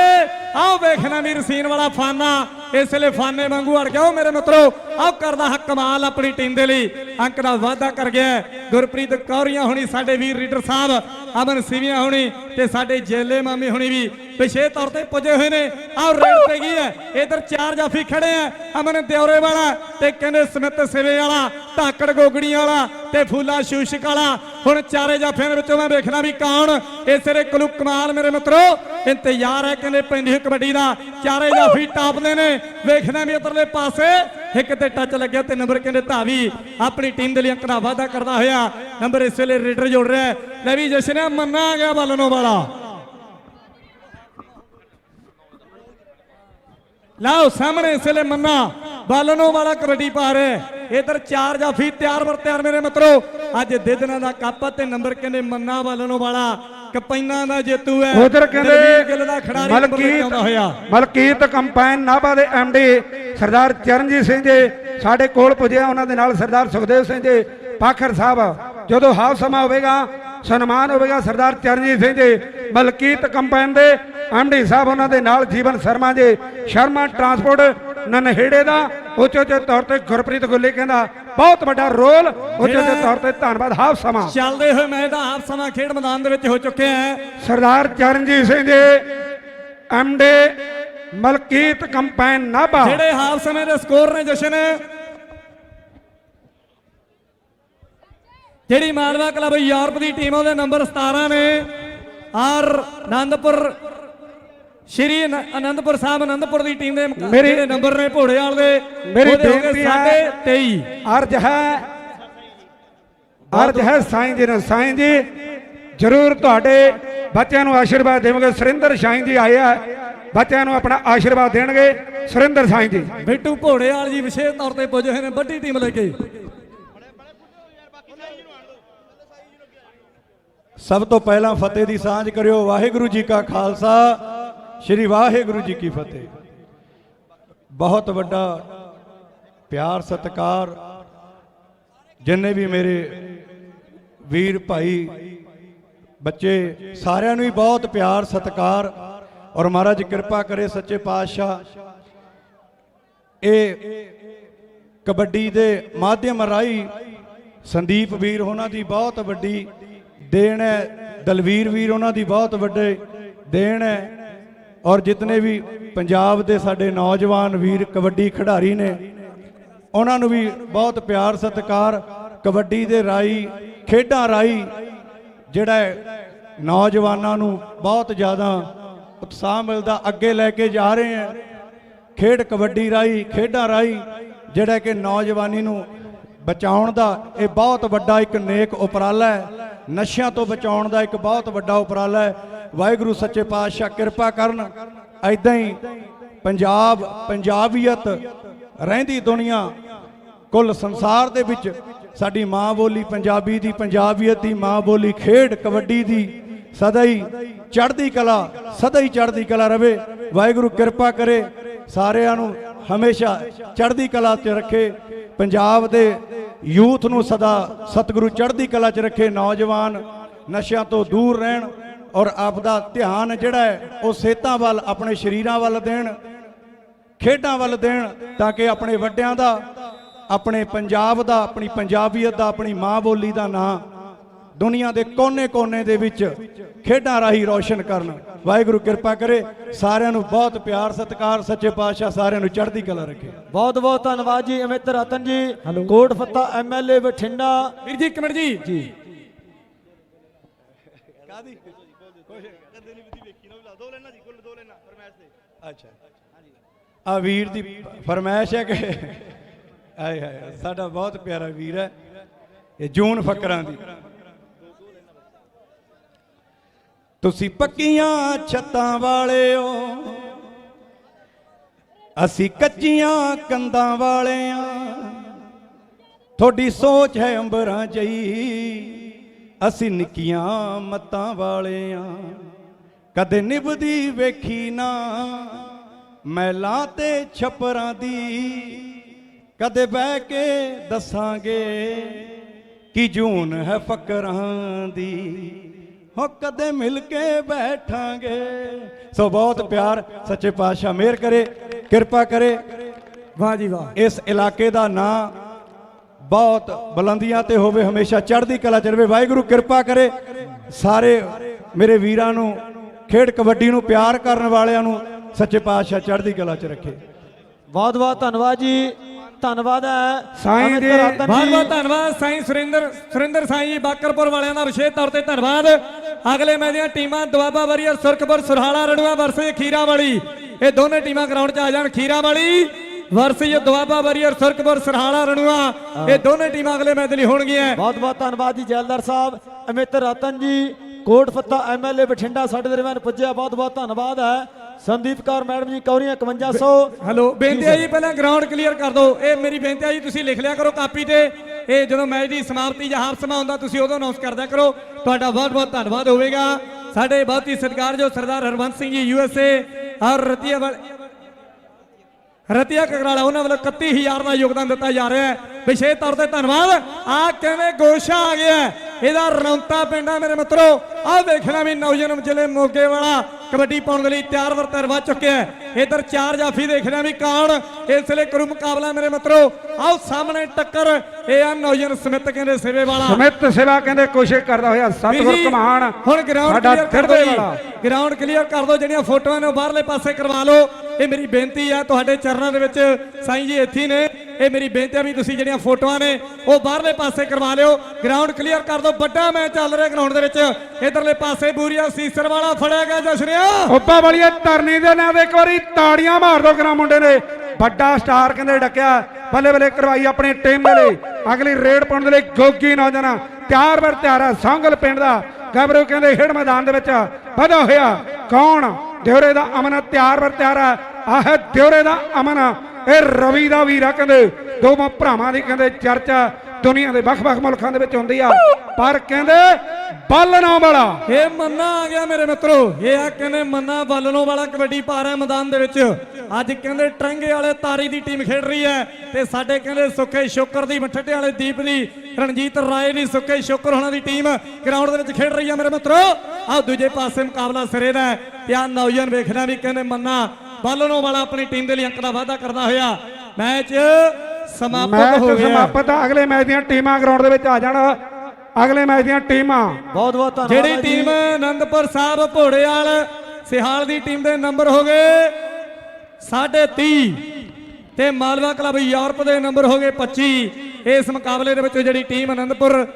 ਆਓ ਵੇਖਣਾ ਵੀ ਰਸੀਨ ਵਾਲਾ ਫਾਨਾ, ਇਸ ਵੇਲੇ ਫਾਨੇ ਵਾਂਗੂ ਅੜ ਗਿਆ। ਉਹ ਮੇਰੇ ਮਿੱਤਰੋ, ਆਓ ਕਰਦਾ ਹੱਕ ਕਮਾਲ ਆਪਣੀ ਟੀਮ ਦੇ ਲਈ। ਅੰਕ ਦਾ ਵਾਅਦਾ ਕਰ ਗਿਆ ਗੁਰਪ੍ਰੀਤ ਕੌਰੀਆਂ ਹੋਣੀ, ਸਾਡੇ ਵੀਰ ਰੀਡਰ ਸਾਹਿਬ, ਅਮਨ ਸਿਵੀਆਂ ਹੋਣੀ ਤੇ ਸਾਡੇ ਜੇਲੇ ਮਾਮੀ ਹੋਣੀ ਵੀ ਵਿਸ਼ੇਸ਼ ਤੌਰ ਤੇ ਪੁੱਜੇ ਹੋਏ ਨੇ। ਆਓ ਰੇਡ ਪੈ ਗਈ ਹੈ? ਇਧਰ ਚਾਰ ਜਾਫੀ ਖੜੇ ਆ ਅਮਨ ਦਿਉਰੇ ਵਾਲਾ ਤੇ ਕਹਿੰਦੇ ਸਮਿਤ ਸਿਵੇ ਵਾਲਾ, ਧਾਕੜ ਗੋਗੜੀਆਂ ਵਾਲਾ ਤੇ ਫੂਲਾ ਸ਼ੂਸ਼ਕ ਵਾਲਾ। ਹੁਣ ਚਾਰੇ ਜਾਫਿਆਂ ਦੇ ਵਿੱਚੋਂ ਮੈਂ ਵੇਖਣਾ ਵੀ ਕੌਣ ਇਸਰੇ ਕਲੂ ਕਮਾਲ ਮੇਰੇ ਮਿੱਤਰੋ ਇੰਤਜ਼ਾਰ ਹੈ ਕਹਿੰਦੇ ਪੈਂਦੀ ਹੋਈ ਕਬੱਡੀ ਦਾ। ਚਾਰੇ ਜਾਫੀ ਟਾਪਦੇ ਨੇ। ਵੇਖਦੇ ਵੀ ਉਧਰਲੇ ਪਾਸੇ ਇੱਕ ਤੇ ਟੱਚ ਲੱਗਿਆ ਤੇ ਨੰਬਰ ਕਹਿੰਦੇ ਧਾਵੀ ਆਪਣੀ ਟੀਮ ਦੇ ਲਈ ਅੰਕ ਵਾਧਾ ਕਰਦਾ ਹੋਇਆ। ਨੰਬਰ ਇਸ ਵੇਲੇ ਰੇਡਰ ਜੋੜ ਰਿਹਾ ਹੈ। ਲੈ ਵੀ ਜਸ਼ਨ ਮੰਨਾ ਆ ਗਿਆ ਬਾਲਨੋ ਵਾਲਾ। ਲਓ, ਸਾਹਮਣੇ ਇਸ ਵੇਲੇ ਮੰਨਾ। ਬਾਲਨੋਂ ਵਾਲਾ ਕਬੱਡੀ ਪਾ ਰਿਹਾ ਇਧਰ ਚਾਰ ਜਾਫੀ ਤਿਆਰ ਵਰ ਤਿਆਰ ਮੇਰੇ ਮਿੱਤਰੋ। ਅੱਜ ਦਿਦਨਾ ਦਾ ਕੱਪ ਤੇ ਨੰਬਰ ਕਹਿੰਦੇ ਮੰਨਾ ਬਾਲਨੋਂ ਵਾਲਾ। ਕਪੈਨਾ ਦਾ ਜੇਤੂ ਹੈ ਉਧਰ ਦਲਵੀਰ ਗਿੱਲ ਦਾ ਖਿਡਾਰੀ ਨੰਬਰ ਲੈ ਕੇ ਮਲਕੀਤ ਆਉਂਦਾ ਹੋਇਆ। ਮਲਕੀਤ ਕੰਪਾਈਨ ਨਾਭਾ ਦੇ ਐਮਡੀ ਸਰਦਾਰ ਚਰਨਜੀਤ ਸਿੰਘ ਜੀ ਸਾਡੇ ਕੋਲ ਪੁੱਜਿਆ ਉਹਨਾਂ ਦੇ ਨਾਲ ਸਰਦਾਰ ਸੁਖਦੇਵ ਸਿੰਘ ਜੀ ਪਾਖਰ ਸਾਹਿਬ। ਜਦੋਂ ਹਾਫ ਸਮਾਂ ਹੋਵੇਗਾ ਸਨਮਾਨ ਹੋਵੇਗਾ ਸਰਦਾਰ ਚਰਨਜੀਤ ਸਿੰਘ ਜੀ ਮਲਕੀਤ ਕੰਪਾਈਨ ਦੇ ਐਮਡੀ ਸਾਹਿਬ ਉਹਨਾਂ ਦੇ ਨਾਲ ਜੀਵਨ ਸ਼ਰਮਾ ਜੀ ਸ਼ਰਮਾ ਟਰਾਂਸਪੋਰਟ ਨਨਹੇੜੇ ਦਾ ਉੱਚ ਉੱਚ ਤੌਰ ਤੇ ਗੁਰਪ੍ਰੀਤ ਗੁੱਲੇ ਕਹਿੰਦਾ ਬਹੁਤ ਵੱਡਾ ਰੋਲ ਉੱਚ ਉੱਚ ਤੌਰ ਤੇ ਧੰਨਵਾਦ ਹਾਫ ਸਮਾਂ। ਚੱਲਦੇ ਹੋਏ ਮੈਚ ਦਾ ਹਾਫ ਸਮਾਂ ਖੇਡ ਮੈਦਾਨ ਦੇ ਵਿੱਚ ਹੋ ਚੁੱਕਿਆ ਹੈ। ਸਰਦਾਰ ਚਰਨਜੀਤ ਸਿੰਘ ਜੀ ਐਮਡੀ ਮਲਕੀਤ ਕੰਪਾਈਨ ਨਾਭਾ। ਜਿਹੜੇ ਹਾਫ ਸਮੇਂ ਦੇ ਸਕੋਰ ਨੇ ਜਸ਼ਨ ਜਿਹੜੀ ਮਾਲਵਾ ਕਲੱਬ ਯੂਰਪ ਦੀ ਟੀਮ ਉਹਦੇ ਨੰਬਰ 17 ਨੇ। ਔਰ ਆਨੰਦਪੁਰ ਸ਼੍ਰੀ ਅਨ- ਆਨੰਦਪੁਰ ਸਾਹਿਬ ਆਨੰਦਪੁਰ ਦੀ ਟੀਮ ਦੇ ਮੇਰੀ- ਨੰਬਰ ਨੇ ਘੋੜੇਵਾਲ ਦੇ ਮੇਰੀ ਬੇਨਤੀ ਹੈ ਸਾਢੇ 23 ਅਰਜ ਹੈ ਅਰਜ ਹੈ ਸਾਈਂ ਜੀ ਨੂੰ ਸਾਈਂ ਜੀ ਜਰੂਰ ਤੁਹਾਡੇ ਬੱਚਿਆਂ ਨੂੰ ਆਸ਼ੀਰਵਾਦ ਦੇਵੋਗੇ। ਸੁਰਿੰਦਰ ਸਾਈਂ ਜੀ ਆਏ ਆ ਬੱਚਿਆਂ ਨੂੰ ਆਪਣਾ ਆਸ਼ੀਰਵਾਦ ਦੇਣਗੇ। ਸੁਰਿੰਦਰ ਸਾਈਂ ਜੀ। ਬਿੱਟੂ ਘੋੜੇਵਾਲ ਜੀ ਵਿਸ਼ੇਸ਼ ਤੌਰ ਤੇ ਪੁੱਜੇ ਹੋਏ ਨੇ ਵੱਡੀ ਟੀਮ ਲੈ ਕੇ। ਸਭ ਤੋਂ ਪਹਿਲਾਂ ਫਤਿਹ ਦੀ ਸਾਂਝ ਕਰਿਓ। ਵਾਹਿਗੁਰੂ ਜੀ ਕਾ ਖਾਲਸਾ। ਸ੍ਰੀ ਵਾਹਿਗੁਰੂ ਜੀ ਕੀ ਫਤਿਹ। ਬਹੁਤ ਵੱਡਾ ਪਿਆਰ, ਸਤਿਕਾਰ ਜਿੰਨੇ ਵੀ ਮੇਰੇ ਵੀਰ ਭਾਈ, ਬੱਚੇ, ਸਾਰਿਆਂ ਨੂੰ ਹੀ ਬਹੁਤ ਪਿਆਰ, ਸਤਿਕਾਰ ਔਰ ਮਹਾਰਾਜ ਕਿਰਪਾ ਕਰੇ ਸੱਚੇ ਪਾਤਸ਼ਾਹ। ਇਹ ਕਬੱਡੀ ਦੇ ਮਾਧਿਅਮ ਰਾਹੀਂ ਸੰਦੀਪ ਵੀਰ ਉਹਨਾਂ ਦੀ ਬਹੁਤ ਵੱਡੀ ਦੇਣ ਹੈ, ਦਲਵੀਰ ਵੀਰ ਉਹਨਾਂ ਦੀ ਬਹੁਤ ਵੱਡੇ ਦੇਣ ਹੈ। ਔਰ ਜਿਤਨੇ ਵੀ ਪੰਜਾਬ ਦੇ ਸਾਡੇ ਨੌਜਵਾਨ ਵੀਰ ਕਬੱਡੀ ਖਿਡਾਰੀ ਨੇ, ਉਹਨਾਂ ਨੂੰ ਵੀ ਬਹੁਤ ਪਿਆਰ, ਸਤਿਕਾਰ ਕਬੱਡੀ ਦੇ ਰਾਈ ਖੇਡਾਂ ਰਾਈ ਜਿਹੜਾ ਨੌਜਵਾਨਾਂ ਨੂੰ ਬਹੁਤ ਜ਼ਿਆਦਾ ਉਤਸ਼ਾਹ ਮਿਲਦਾ, ਅੱਗੇ ਲੈ ਕੇ ਜਾ ਰਹੇ ਹੈ। ਖੇਡ ਕਬੱਡੀ ਰਾਈ ਖੇਡਾਂ ਰਾਈ ਜਿਹੜਾ ਕਿ ਨੌਜਵਾਨੀ ਨੂੰ ਬਚਾਉਣ ਦਾ ਇਹ ਬਹੁਤ ਵੱਡਾ ਇੱਕ ਨੇਕ ਉਪਰਾਲਾ ਹੈ। ਨਸ਼ਿਆਂ ਤੋਂ ਬਚਾਉਣ ਦਾ ਇੱਕ ਬਹੁਤ ਵੱਡਾ ਉਪਰਾਲਾ ਹੈ। ਵਾਹਿਗੁਰੂ ਸੱਚੇ ਪਾਤਸ਼ਾਹ ਕਿਰਪਾ ਕਰਨ ਐਦਾਂ ਹੀ ਪੰਜਾਬ, ਪੰਜਾਬੀਅਤ ਰਹਿੰਦੀ ਦੁਨੀਆ, ਕੁੱਲ ਸੰਸਾਰ ਦੇ ਵਿੱਚ ਸਾਡੀ ਮਾਂ ਬੋਲੀ ਪੰਜਾਬੀ ਦੀ, ਪੰਜਾਬੀਅਤ ਦੀ, ਮਾਂ ਬੋਲੀ ਖੇਡ ਕਬੱਡੀ ਦੀ, ਸਦਾ ਹੀ ਚੜ੍ਹਦੀ ਕਲਾ, ਸਦਾ ਹੀ ਚੜ੍ਹਦੀ ਕਲਾ ਰਵੇ। ਵਾਹਿਗੁਰੂ ਕਿਰਪਾ ਕਰੇ, ਸਾਰਿਆਂ ਨੂੰ ਹਮੇਸ਼ਾ ਚੜ੍ਹਦੀ ਕਲਾ 'ਚ ਰੱਖੇ। ਪੰਜਾਬ ਦੇ ਯੂਥ ਨੂੰ ਸਦਾ ਸਤਿਗੁਰੂ ਚੜ੍ਹਦੀ ਕਲਾ 'ਚ ਰੱਖੇ। ਨੌਜਵਾਨ ਨਸ਼ਿਆਂ ਤੋਂ ਦੂਰ ਰਹਿਣ ਔਰ ਆਪਦਾ ਧਿਆਨ ਜਿਹੜਾ ਹੈ ਉਹ ਸਿਹਤਾਂ ਵੱਲ ਆਪਣੇ ਸਰੀਰਾਂ ਵੱਲ ਦੇਣ ਖੇਡਾਂ ਵੱਲ ਦੇਣ ਤਾਂ ਕਿ ਆਪਣੇ ਵੱਡਿਆਂ ਦਾ ਆਪਣੇ ਪੰਜਾਬ ਦਾ ਆਪਣੀ ਪੰਜਾਬੀਅਤ ਦਾ ਆਪਣੀ ਮਾਂ ਬੋਲੀ ਦਾ ਨਾਂ ਦੁਨੀਆ ਦੇ ਕੋਨੇ-ਕੋਨੇ ਦੇ ਵਿੱਚ ਖੇਡਾਂ ਰਾਹੀਂ ਰੌਸ਼ਨ ਕਰਨ। ਵਾਹਿਗੁਰੂ ਕਿਰਪਾ ਕਰੇ ਸਾਰਿਆਂ ਨੂੰ ਬਹੁਤ ਪਿਆਰ ਸਤਿਕਾਰ ਸੱਚੇ ਪਾਤਸ਼ਾਹ ਸਾਰਿਆਂ ਨੂੰ ਚੜ੍ਹਦੀ ਕਲਾ ਰੱਖੇ। ਬਹੁਤ ਬਹੁਤ ਧੰਨਵਾਦ ਜੀ ਅਮਿਤ ਰਤਨ ਜੀ ਕੋਟ ਫੱਤਾ ਐਮਐਲਏ ਬਠਿੰਡਾ। ਵੀਰ ਜੀ ਇੱਕ ਮਿੰਟ ਜੀ। ਜੀ। ਅੱਛਾ। ਆ ਵੀਰ ਦੀ ਫਰਮਾਇਸ਼ ਹੈ ਕਿ ਆਏ ਹਾਏ, ਸਾਡਾ ਬਹੁਤ ਪਿਆਰਾ ਵੀਰ ਹੈ। ਇਹ ਜੂਨ ਫਕਰਾਂ ਦੀ। ਤੁਸੀਂ ਪੱਕੀਆਂ ਛੱਤਾਂ ਵਾਲਿਓ, ਅਸੀਂ ਕੱਚੀਆਂ ਕੰਧਾਂ ਵਾਲਿਆਂ। ਤੁਹਾਡੀ ਸੋਚ ਹੈ ਅੰਬਰਾਂ ਜਈ, ਅਸੀਂ ਨਿੱਕੀਆਂ ਮੱਤਾਂ ਵਾਲੇ ਵਾਲਿਆਂ। ਕਦੇ ਨਿਭਦੀ ਵੇਖੀ ਨਾ। ਮੈਲਾਂ ਤੇ ਛਪਰਾਂ ਦੀ ਕਦੇ ਬਹਿ ਕੇ ਦੱਸਾਂਗੇ ਕਿ ਜੂਨ ਹੈ ਫਕਰਾਂ ਦੀ। ਹੋ ਕਦੇ ਮਿਲ ਕੇ ਬੈਠਾਂਗੇ। ਸੋ ਬਹੁਤ ਪਿਆਰ ਸੱਚੇ ਪਾਤਸ਼ਾਹ ਮਿਹਰ ਕਰੇ ਕਿਰਪਾ ਕਰੇ। ਵਾਹ ਜੀ ਵਾਹ। ਇਸ ਇਲਾਕੇ ਦਾ ਨਾਂ ਬਹੁਤ ਬੁਲੰਦੀਆਂ ਤੇ ਹੋਵੇ ਹਮੇਸ਼ਾ ਚੜ੍ਹਦੀ ਕਲਾ ਚ ਰਵੇ। ਵਾਹਿਗੁਰੂ ਕਿਰਪਾ ਕਰੇ। ਸਾਰੇ ਮੇਰੇ ਵੀਰਾਂ ਨੂੰ ਖੇਡ ਕਬੱਡੀ ਨੂੰ ਪਿਆਰ ਕਰਨ ਵਾਲਿਆਂ ਨੂੰ ਸੱਚੇ ਪਾਤਸ਼ਾਹ ਚੜ੍ਹਦੀ ਕਲਾ ਚ ਰੱਖੇ। ਬਹੁਤ ਬਹੁਤ ਧੰਨਵਾਦ ਜੀ। ਧੰਨਵਾਦ ਹੈ। ਸਾਈਂ ਰਤਨ ਬਹੁਤ ਬਹੁਤ ਧੰਨਵਾਦ ਸਾਈਂ ਸੁਰਿੰਦਰ ਸੁਰਿੰਦਰ ਸਾਈਂ ਜੀ ਬਾਕਰਪੁਰ ਵਾਲਿਆਂ ਦਾ ਵਿਸ਼ੇਸ਼ ਤੌਰ ਤੇ ਧੰਨਵਾਦ। ਅਗਲੇ ਮੈਚ ਦੀਆਂ ਟੀਮਾਂ ਦੁਆਬਾ ਵਾਰੀਅਰ ਸੁਰਖਪੁਰ ਸੁਰਹਾਲਾ ਰਣੂਆ ਵਰਸੇ ਖੀਰਾ ਵਾਲੀ ਇਹ ਦੋਨੇ ਟੀਮਾਂ ਗਰਾਊਂਡ 'ਚ ਆ ਜਾਣ ਖੀਰਾ ਵਾਲੀ ਵਰਸੇ ਦੁਆਬਾ ਵਾਰੀਅਰ ਸੁਰਖਪੁਰ ਸੁਰਹਾਲਾ ਰਣੂਆ ਇਹ ਦੋਨੇ ਟੀਮਾਂ ਅਗਲੇ ਮੈਚ ਲਈ ਹੋਣਗੀਆਂ। ਬਹੁਤ ਬਹੁਤ ਧੰਨਵਾਦ ਜੀ ਜੈਲਦਾਰ ਸਾਹਿਬ ਅਮਿਤ ਰਤਨ ਜੀ। ਕੋਟ ਫੱਤਾ ਐਮਐਲਏ ਬਠਿੰਡਾ ਸਾਡੇ ਦਰਮਿਆਨ ਪੁੱਜਿਆ ਬਹੁਤ ਬਹੁਤ ਧੰਨਵਾਦ ਹੈ। ਸੰਦੀਪ ਕੌਰ ਮੈਡਮ ਜੀ ਕੌਰੀਆਂ 5100 ਹੈਲੋ ਬੇਨਤੀ ਹੈ ਜੀ ਪਹਿਲਾਂ ਗਰਾਊਂਡ ਕਲੀਅਰ ਕਰ ਦਿਓ। ਇਹ ਮੇਰੀ ਬੇਨਤੀ ਹੈ ਜੀ ਤੁਸੀਂ ਲਿਖ ਲਿਆ ਕਰੋ ਕਾਪੀ ਤੇ। ਇਹ ਜਦੋਂ ਮੈਚ ਦੀ ਸਮਾਪਤੀ ਜਾਂ ਹਾਰ ਸਮਾਂ ਹੁੰਦਾ ਤੁਸੀਂ ਉਦੋਂ ਅਨਾਉਂਸ ਕਰਦਿਆ ਕਰੋ। ਤੁਹਾਡਾ ਬਹੁਤ ਬਹੁਤ ਧੰਨਵਾਦ ਹੋਵੇਗਾ। ਸਾਡੇ ਬਹੁਤ ਹੀ ਸਤਿਕਾਰਯੋਗ ਸਰਦਾਰ Harwant Singh ji U S A ਔਰ ਰਤੀਆ ਵਾਲ- ਰਤੀਆ ਕਕਰਾਲਾ ਉਹਨਾਂ ਵੱਲੋਂ 31000 ਦਾ ਯੋਗਦਾਨ ਦਿੱਤਾ ਜਾ ਰਿਹਾ ਹੈ। ਵਿਸ਼ੇਸ਼ ਤੌਰ ਤੇ ਧੰਨਵਾਦ। ਆ ਕਿਵੇਂ ਗੋਸ਼ਾ ਆ ਗਿਆ। ਇਹਦਾ ਰੌਂਤਾ ਪਿੰਡਾ ਮੇਰੇ ਮਿੱਤਰੋ। ਆ ਵੇਖਣਾ ਵੀ ਨੌਜਵਾਨ ਜ਼ਿਲ੍ਹੇ ਮੋਗੇ ਵਾਲਾ ਕਬੱਡੀ ਪਾਉਣ ਦੇ ਲਈ ਤਿਆਰ ਵਰ ਤਿਆਰ ਵੱਜ ਚੁੱਕਿਆ ਹੈ। ਇਧਰ ਚਾਰ ਜਾਫੀ ਦੇਖਣਾ ਵੀ ਕੌਣ ਇਸ ਵੇਲੇ ਕਰੂ ਮੁਕਾਬਲਾ ਮੇਰੇ ਮਿੱਤਰੋ। ਆਓ ਸਾਹਮਣੇ ਟੱਕਰ। ਇਹ ਆ ਨੌਜਵਾਨ ਸਮਿਤ ਕਹਿੰਦੇ ਸਿਵੇ ਵਾਲਾ। ਸਮਿਤ ਸੇਵਾ ਕਹਿੰਦੇ ਕੋਸ਼ਿਸ਼ ਕਰਦਾ ਹੋਇਆ ਸਤਿਗੁਰ ਕਮਾਨ। ਹੁਣ ਗਰਾਊਂਡ ਕਲੀਅਰ ਕਰ ਦਿਓ ਗਰਾਊਂਡ ਕਲੀਅਰ ਕਰ ਦਿਓ ਜਿਹੜੀਆਂ ਫੋਟੋਆਂ ਨੇ ਬਾਹਰਲੇ ਪਾਸੇ ਕਰਵਾ ਲਓ। ਇਹ ਮੇਰੀ ਬੇਨਤੀ ਹੈ ਤੁਹਾਡੇ ਚਰਨਾਂ ਦੇ ਵਿੱਚ ਸਾਈਂ ਜੀ ਇੱਥੇ ਨੇ। ਇਹ ਮੇਰੀ ਬੇਨਤੀ ਹੈ ਵੀ ਤੁਸੀਂ ਜਿਹੜੀਆਂ ਫੋਟੋਆਂ ਨੇ ਉਹ ਬਾਹਰਲੇ ਪਾਸੇ ਕਰਵਾ ਲਿਓ। ਗਰਾਊਂਡ ਕਲੀਅਰ ਕਰ ਦਿਓ। ਵੱਡਾ ਮੈਚ ਚੱਲ ਰਿਹਾ ਗਰਾਊਂਡ ਦੇ ਵਿੱਚ। ਇਧਰਲੇ ਪਾਸੇ ਬੂਰੀਆ ਸੀਸਰ ਵਾਲਾ ਫੜਿਆ ਗਿਆ ਜਸ਼ਰਿਆ ਉੱਪਾ ਵਾਲੀਏ ਤਰਨੀ ਦੇ ਨਾਂ ਤੇ ਇੱਕ ਵਾਰੀ ਤਾੜੀਆਂ ਮਾਰ ਦੋ ਕਰਾ ਮੁੰਡੇ ਨੇ। ਵੱਡਾ ਸਟਾਰ ਕਹਿੰਦੇ ਡੱਕਿਆ। ਬੱਲੇ ਬੱਲੇ ਕਰਵਾਈ ਆਪਣੀ ਟੀਮ ਦੇ ਲਈ। ਅਗਲੀ ਰੇਡ ਪਾਉਣ ਦੇ ਲਈ ਗੋਗੀ ਨੌਜਵਾਨ। ਤਿਆਰ ਬਰ ਤਿਆਰ ਆ ਸੰਗਲ ਪਿੰਡ ਦਾ। ਗੱਭਰੂ ਕਹਿੰਦੇ ਖੇਡ ਮੈਦਾਨ ਦੇ ਵਿੱਚ ਵਧਾ ਹੋਇਆ। ਕੌਣ? ਦਿਉਰੇ ਦਾ ਅਮਨ ਤਿਆਰ ਬਰ ਤਿਆਰ ਹੈ ਆਹ ਦਿਉਰੇ ਦਾ ਅਮਨ। ਇਹ ਰਵੀ ਦਾ ਵੀਰਾ ਕਹਿੰਦੇ, ਦੋਵਾਂ ਭਰਾਵਾਂ ਦੀ ਕਹਿੰਦੇ ਚਰਚਾ ਦੁਨੀਆ ਦੇ ਵੱਖ-ਵੱਖ ਮੁਲਕਾਂ ਦੇ ਵਿੱਚ ਹੁੰਦੀ ਆ। ਪਰ ਕਹਿੰਦੇ ਬਾਲਣਾ ਵਾਲਾ। ਇਹ ਮੰਨਾ ਆ ਗਿਆ ਮੇਰੇ ਮਿੱਤਰੋ, ਇਹ ਆ ਕਹਿੰਦੇ ਮੰਨਾ ਬਾਲਣੋਂ ਵਾਲਾ ਕਬੱਡੀ ਪਾ ਰਿਹਾ ਮੈਦਾਨ ਦੇ ਵਿੱਚ। ਅੱਜ ਕਹਿੰਦੇ ਟਰੰਗੇ ਵਾਲੇ ਤਾਰੀ ਦੀ ਟੀਮ ਖੇਡ ਰਹੀ ਹੈ ਤੇ ਸਾਡੇ ਕਹਿੰਦੇ ਸੁੱਖੇ ਸ਼ੁਕਰ ਦੀ ਮਠੱਟੇ ਵਾਲੇ ਦੀਪ ਦੀ, ਰਣਜੀਤ ਰਾਏ ਦੀ ਸੁੱਖੇ ਸ਼ੁਕਰ ਹੋਣਾ ਦੀ ਟੀਮ ਗਰਾਊਂਡ ਦੇ ਵਿੱਚ ਖੇਡ ਰਹੀ ਹੈ ਮੇਰੇ ਮਿੱਤਰੋ। ਆ ਦੂਜੇ ਪਾਸੇ ਮੁਕਾਬਲਾ ਸਿਰੇ ਦਾ ਹੈ। ਤੇ ਆ ਨੌਜਵਾਨ ਵੇਖਣਾ ਵੀ ਕਹਿੰਦੇ ਮੰਨਾ ਬਾਲਣੋਂ ਵਾਲਾ ਆਪਣੀ ਟੀਮ ਦੇ ਲਈ ਅੰਕ ਦਾ ਵਾਅਦਾ ਕਰਦਾ ਹੋਇਆ। ਮੈਚ ਸਮਾਪਤ ਹੋ ਮੈਚ ਗਿਆ। ਸਮਾਪਤ ਅਗਲੇ ਮੈਚ ਦੀਆਂ ਟੀਮਾਂ ਗਰਾਊਂਡ ਦੇ ਵਿੱਚ ਆ ਜਾਣ। ਅਗਲੇ ਮੈਚ ਦੀਆਂ ਟੀਮਾਂ। ਬਹੁਤ ਬਹੁਤ ਧੰਨਵਾਦ ਜਿਹੜੀ। ਟੀਮ ਆਨੰਦਪੁਰ ਸਾਹਿਬ ਭੋੜੇਵਾਲ ਸਿਹਾਲ ਦੀ ਟੀਮ ਦੇ ਨੰਬਰ ਹੋ ਗਏ 30 ਤੇ ਮਾਲਵਾ ਕਲੱਬ ਯੂਰਪ ਦੇ ਨੰਬਰ ਹੋ ਗਏ 25 ਇਸ ਮੁਕਾਬਲੇ ਦੇ ਵਿੱਚ ਜਿਹੜੀ ਟੀਮ ਆਨੰਦਪੁਰ